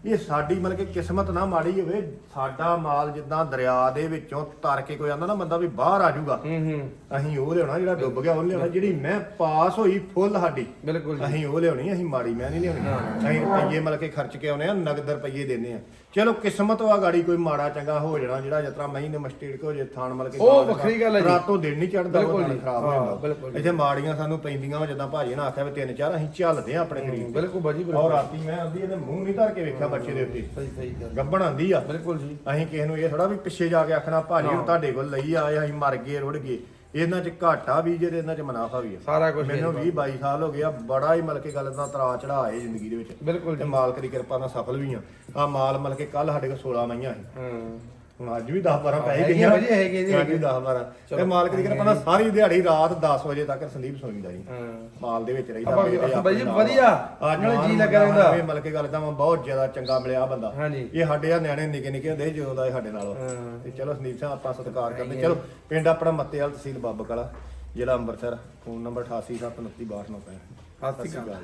ਇਹ ਸਾਡੀ ਮਤਲਬ ਕਿ ਕਿਸਮਤ ਨਾ ਮਾੜੀ ਹੋਵੇ ਸਾਡਾ ਮਾਲ ਜਿੱਦਾਂ ਦਰਿਆ ਦੇ ਵਿੱਚੋਂ ਤਰ ਕੇ ਕੋਈ ਆਂਦਾ ਨਾ ਬੰਦਾ ਵੀ ਬਾਹਰ ਆ ਜਾਊਗਾ। ਹੂੰ ਹੂੰ। ਅਸੀਂ ਉਹ ਲਿਆਉਣਾ ਜਿਹੜਾ ਡੁੱਬ ਗਿਆ ਉਹ ਲਿਆਉਣਾ ਜਿਹੜੀ ਮੈਂ ਪਾਸ ਹੋਈ ਫੁੱਲ ਸਾਡੀ ਬਿਲਕੁਲ ਜੀ। ਅਸੀਂ ਉਹ ਲਿਆਉਣੀ ਅਸੀਂ ਮਾੜੀ ਮੈਂ ਨਹੀਂ ਲਿਆਉਣੀ। ਅਸੀਂ ਰੁਪਈਏ ਮਤਲਬ ਕਿ ਖਰਚ ਕੇ ਆਉਨੇ ਆ ਨਗਦ ਰੁਪਈਏ ਦਿੰਨੇ ਆ ਚਲੋ ਕਿਸਮਤ ਵਾ ਗਾੜੀ ਕੋਈ ਮਾੜਾ ਚੰਗਾ ਹੋ ਜਾਣਾ ਜਿਹੜਾ ਜਿਸ ਤਰ੍ਹਾਂ ਮਹੀਂ ਨੇ ਮਸਟੇਡ ਹੋ ਜੇ ਥਾਣ ਮਤਲਬ ਕਿ ਉਹ ਵੱਖਰੀ ਗੱਲ ਹੈ ਜੀ। ਰਾਤੋਂ ਦਿਨ ਨਹੀਂ ਚੜਦਾ ਉਹ। ਖਰਾਬ ਹੋ ਜਾਂਦਾ। ਬਿਲਕੁਲ ਇੱਥੇ ਮਾੜੀਆਂ ਸਾਨੂੰ ਪੈਂਦੀਆਂ ਵਾ ਜਿੱਦਾਂ ਭਾਜੀ ਨੇ ਆਖਿਆ ਵੀ ਤਿੰਨ ਚਾਰ ਅਸੀਂ ਝੱਲਦੇ ਆ ਆਪਣੇ ਤੇ। ਬਿਲਕੁਲ ਔਰ ਬਿਲਕੁਲ। ਰਾਤੀ ਮੈਂ ਆਂਦੀ ਇਹਦੇ ਮੂੰਹ ਨਹੀਂ ਧਰ ਕੇ ਵੇਖਿਆ ਬੱਚੇ ਦੇ ਉੱਤੇ। ਸਹੀ ਸਹੀ ਗੱਲ। ਗੱਬਣ ਆਂਦੀ ਆ। ਬਿਲਕੁਲ ਜੀ। ਅਸੀਂ ਕਿਸੇ ਨੂੰ ਇਹ ਥੋੜਾ ਵੀ ਪਿੱਛੇ ਜਾ ਕੇ ਆਖਣਾ ਭਾਜੀ ਤੁਹਾਡੇ ਕੋਲ ਲਈ ਆਏ ਅਸੀਂ ਮਰ ਗਏ ਰੁੜ ਗਏ। ਇਹਨਾਂ 'ਚ ਘਾਟਾ ਵੀ ਜੇ ਤੇ ਇਹਨਾਂ 'ਚ ਮੁਨਾਫਾ ਵੀ ਆ। ਸਾਰਾ ਕੁਝ ਮੈਨੂੰ 20 22 ਸਾਲ ਹੋ ਗਿਆ ਬੜਾ ਹੀ ਮਤਲਬ ਕਿ ਗੱਲ ਦਾ ਤਰਾ ਚੜਾ ਆਏ ਜ਼ਿੰਦਗੀ ਦੇ ਵਿੱਚ। ਬਿਲਕੁਲ ਤੇ ਮਾਲਕ ਦੀ ਕਿਰਪਾ ਨਾਲ ਸਫਲ ਵੀ ਆ। ਆ ਮਾਲ ਮਤਲਬ ਕਿ ਕੱਲ ਸਾਡੇ ਕੋਲ 16 ਮਈਆਂ ਸੀ। ਹਾਂ। ਹੁਣ ਅੱਜ ਵੀ 10 12 ਪੈ ਹੀ ਗਈਆਂ। ਭਾਜੀ, ਹੈਗੀਆਂ ਜੀ, ਅੱਜ ਵੀ 10 12 ਤੇ ਮਾਲਕ ਦੀ ਕਿਰਪਾ ਨਾਲ ਸਾਰੀ ਦਿਹਾੜੀ ਰਾਤ 10 ਵਜੇ ਤੱਕ ਸੰਦੀਪ ਸੌਂਦਾ ਜੀ। ਹਾਂ। ਮਾਲ ਦੇ ਵਿੱਚ ਰਹਿੰਦਾ ਆਪਾਂ ਜੀ। ਵਧੀਆ, ਨਾਲੇ ਜੀ ਲੱਗਾ ਰਹਿੰਦਾ। ਇਹ ਮਤਲਬ ਕਿ ਗੱਲ ਤਾਂ ਬਹੁਤ ਜ਼ਿਆਦਾ ਚੰਗਾ ਮਿਲਿਆ ਬੰਦਾ। ਇਹ ਸਾਡੇ ਆ ਨਿਆਣੇ ਨਿੱਕੇ ਨਿੱਕੇ ਹੁੰਦੇ ਜਦੋਂ ਦਾ ਸਾਡੇ ਨਾਲ। ਤੇ ਚਲੋ ਸੰਦੀਪ ਸਿੰਘ ਆਪਾਂ ਸਤਿਕਾਰ ਕਰਦੇ। ਚਲੋ ਪਿੰਡ ਆਪਣਾ ਮੱਤੇਵਾਲ ਤਹਿਸੀਲ ਬੱਬਕਲਾ ਜ਼ਿਲ੍ਹਾ ਅੰਮ੍ਰਿਤਸਰ। ਫੋਨ ਨੰਬਰ 8879329265 ਸਤਿ ਸ਼੍ਰੀ ਅਕਾਲ।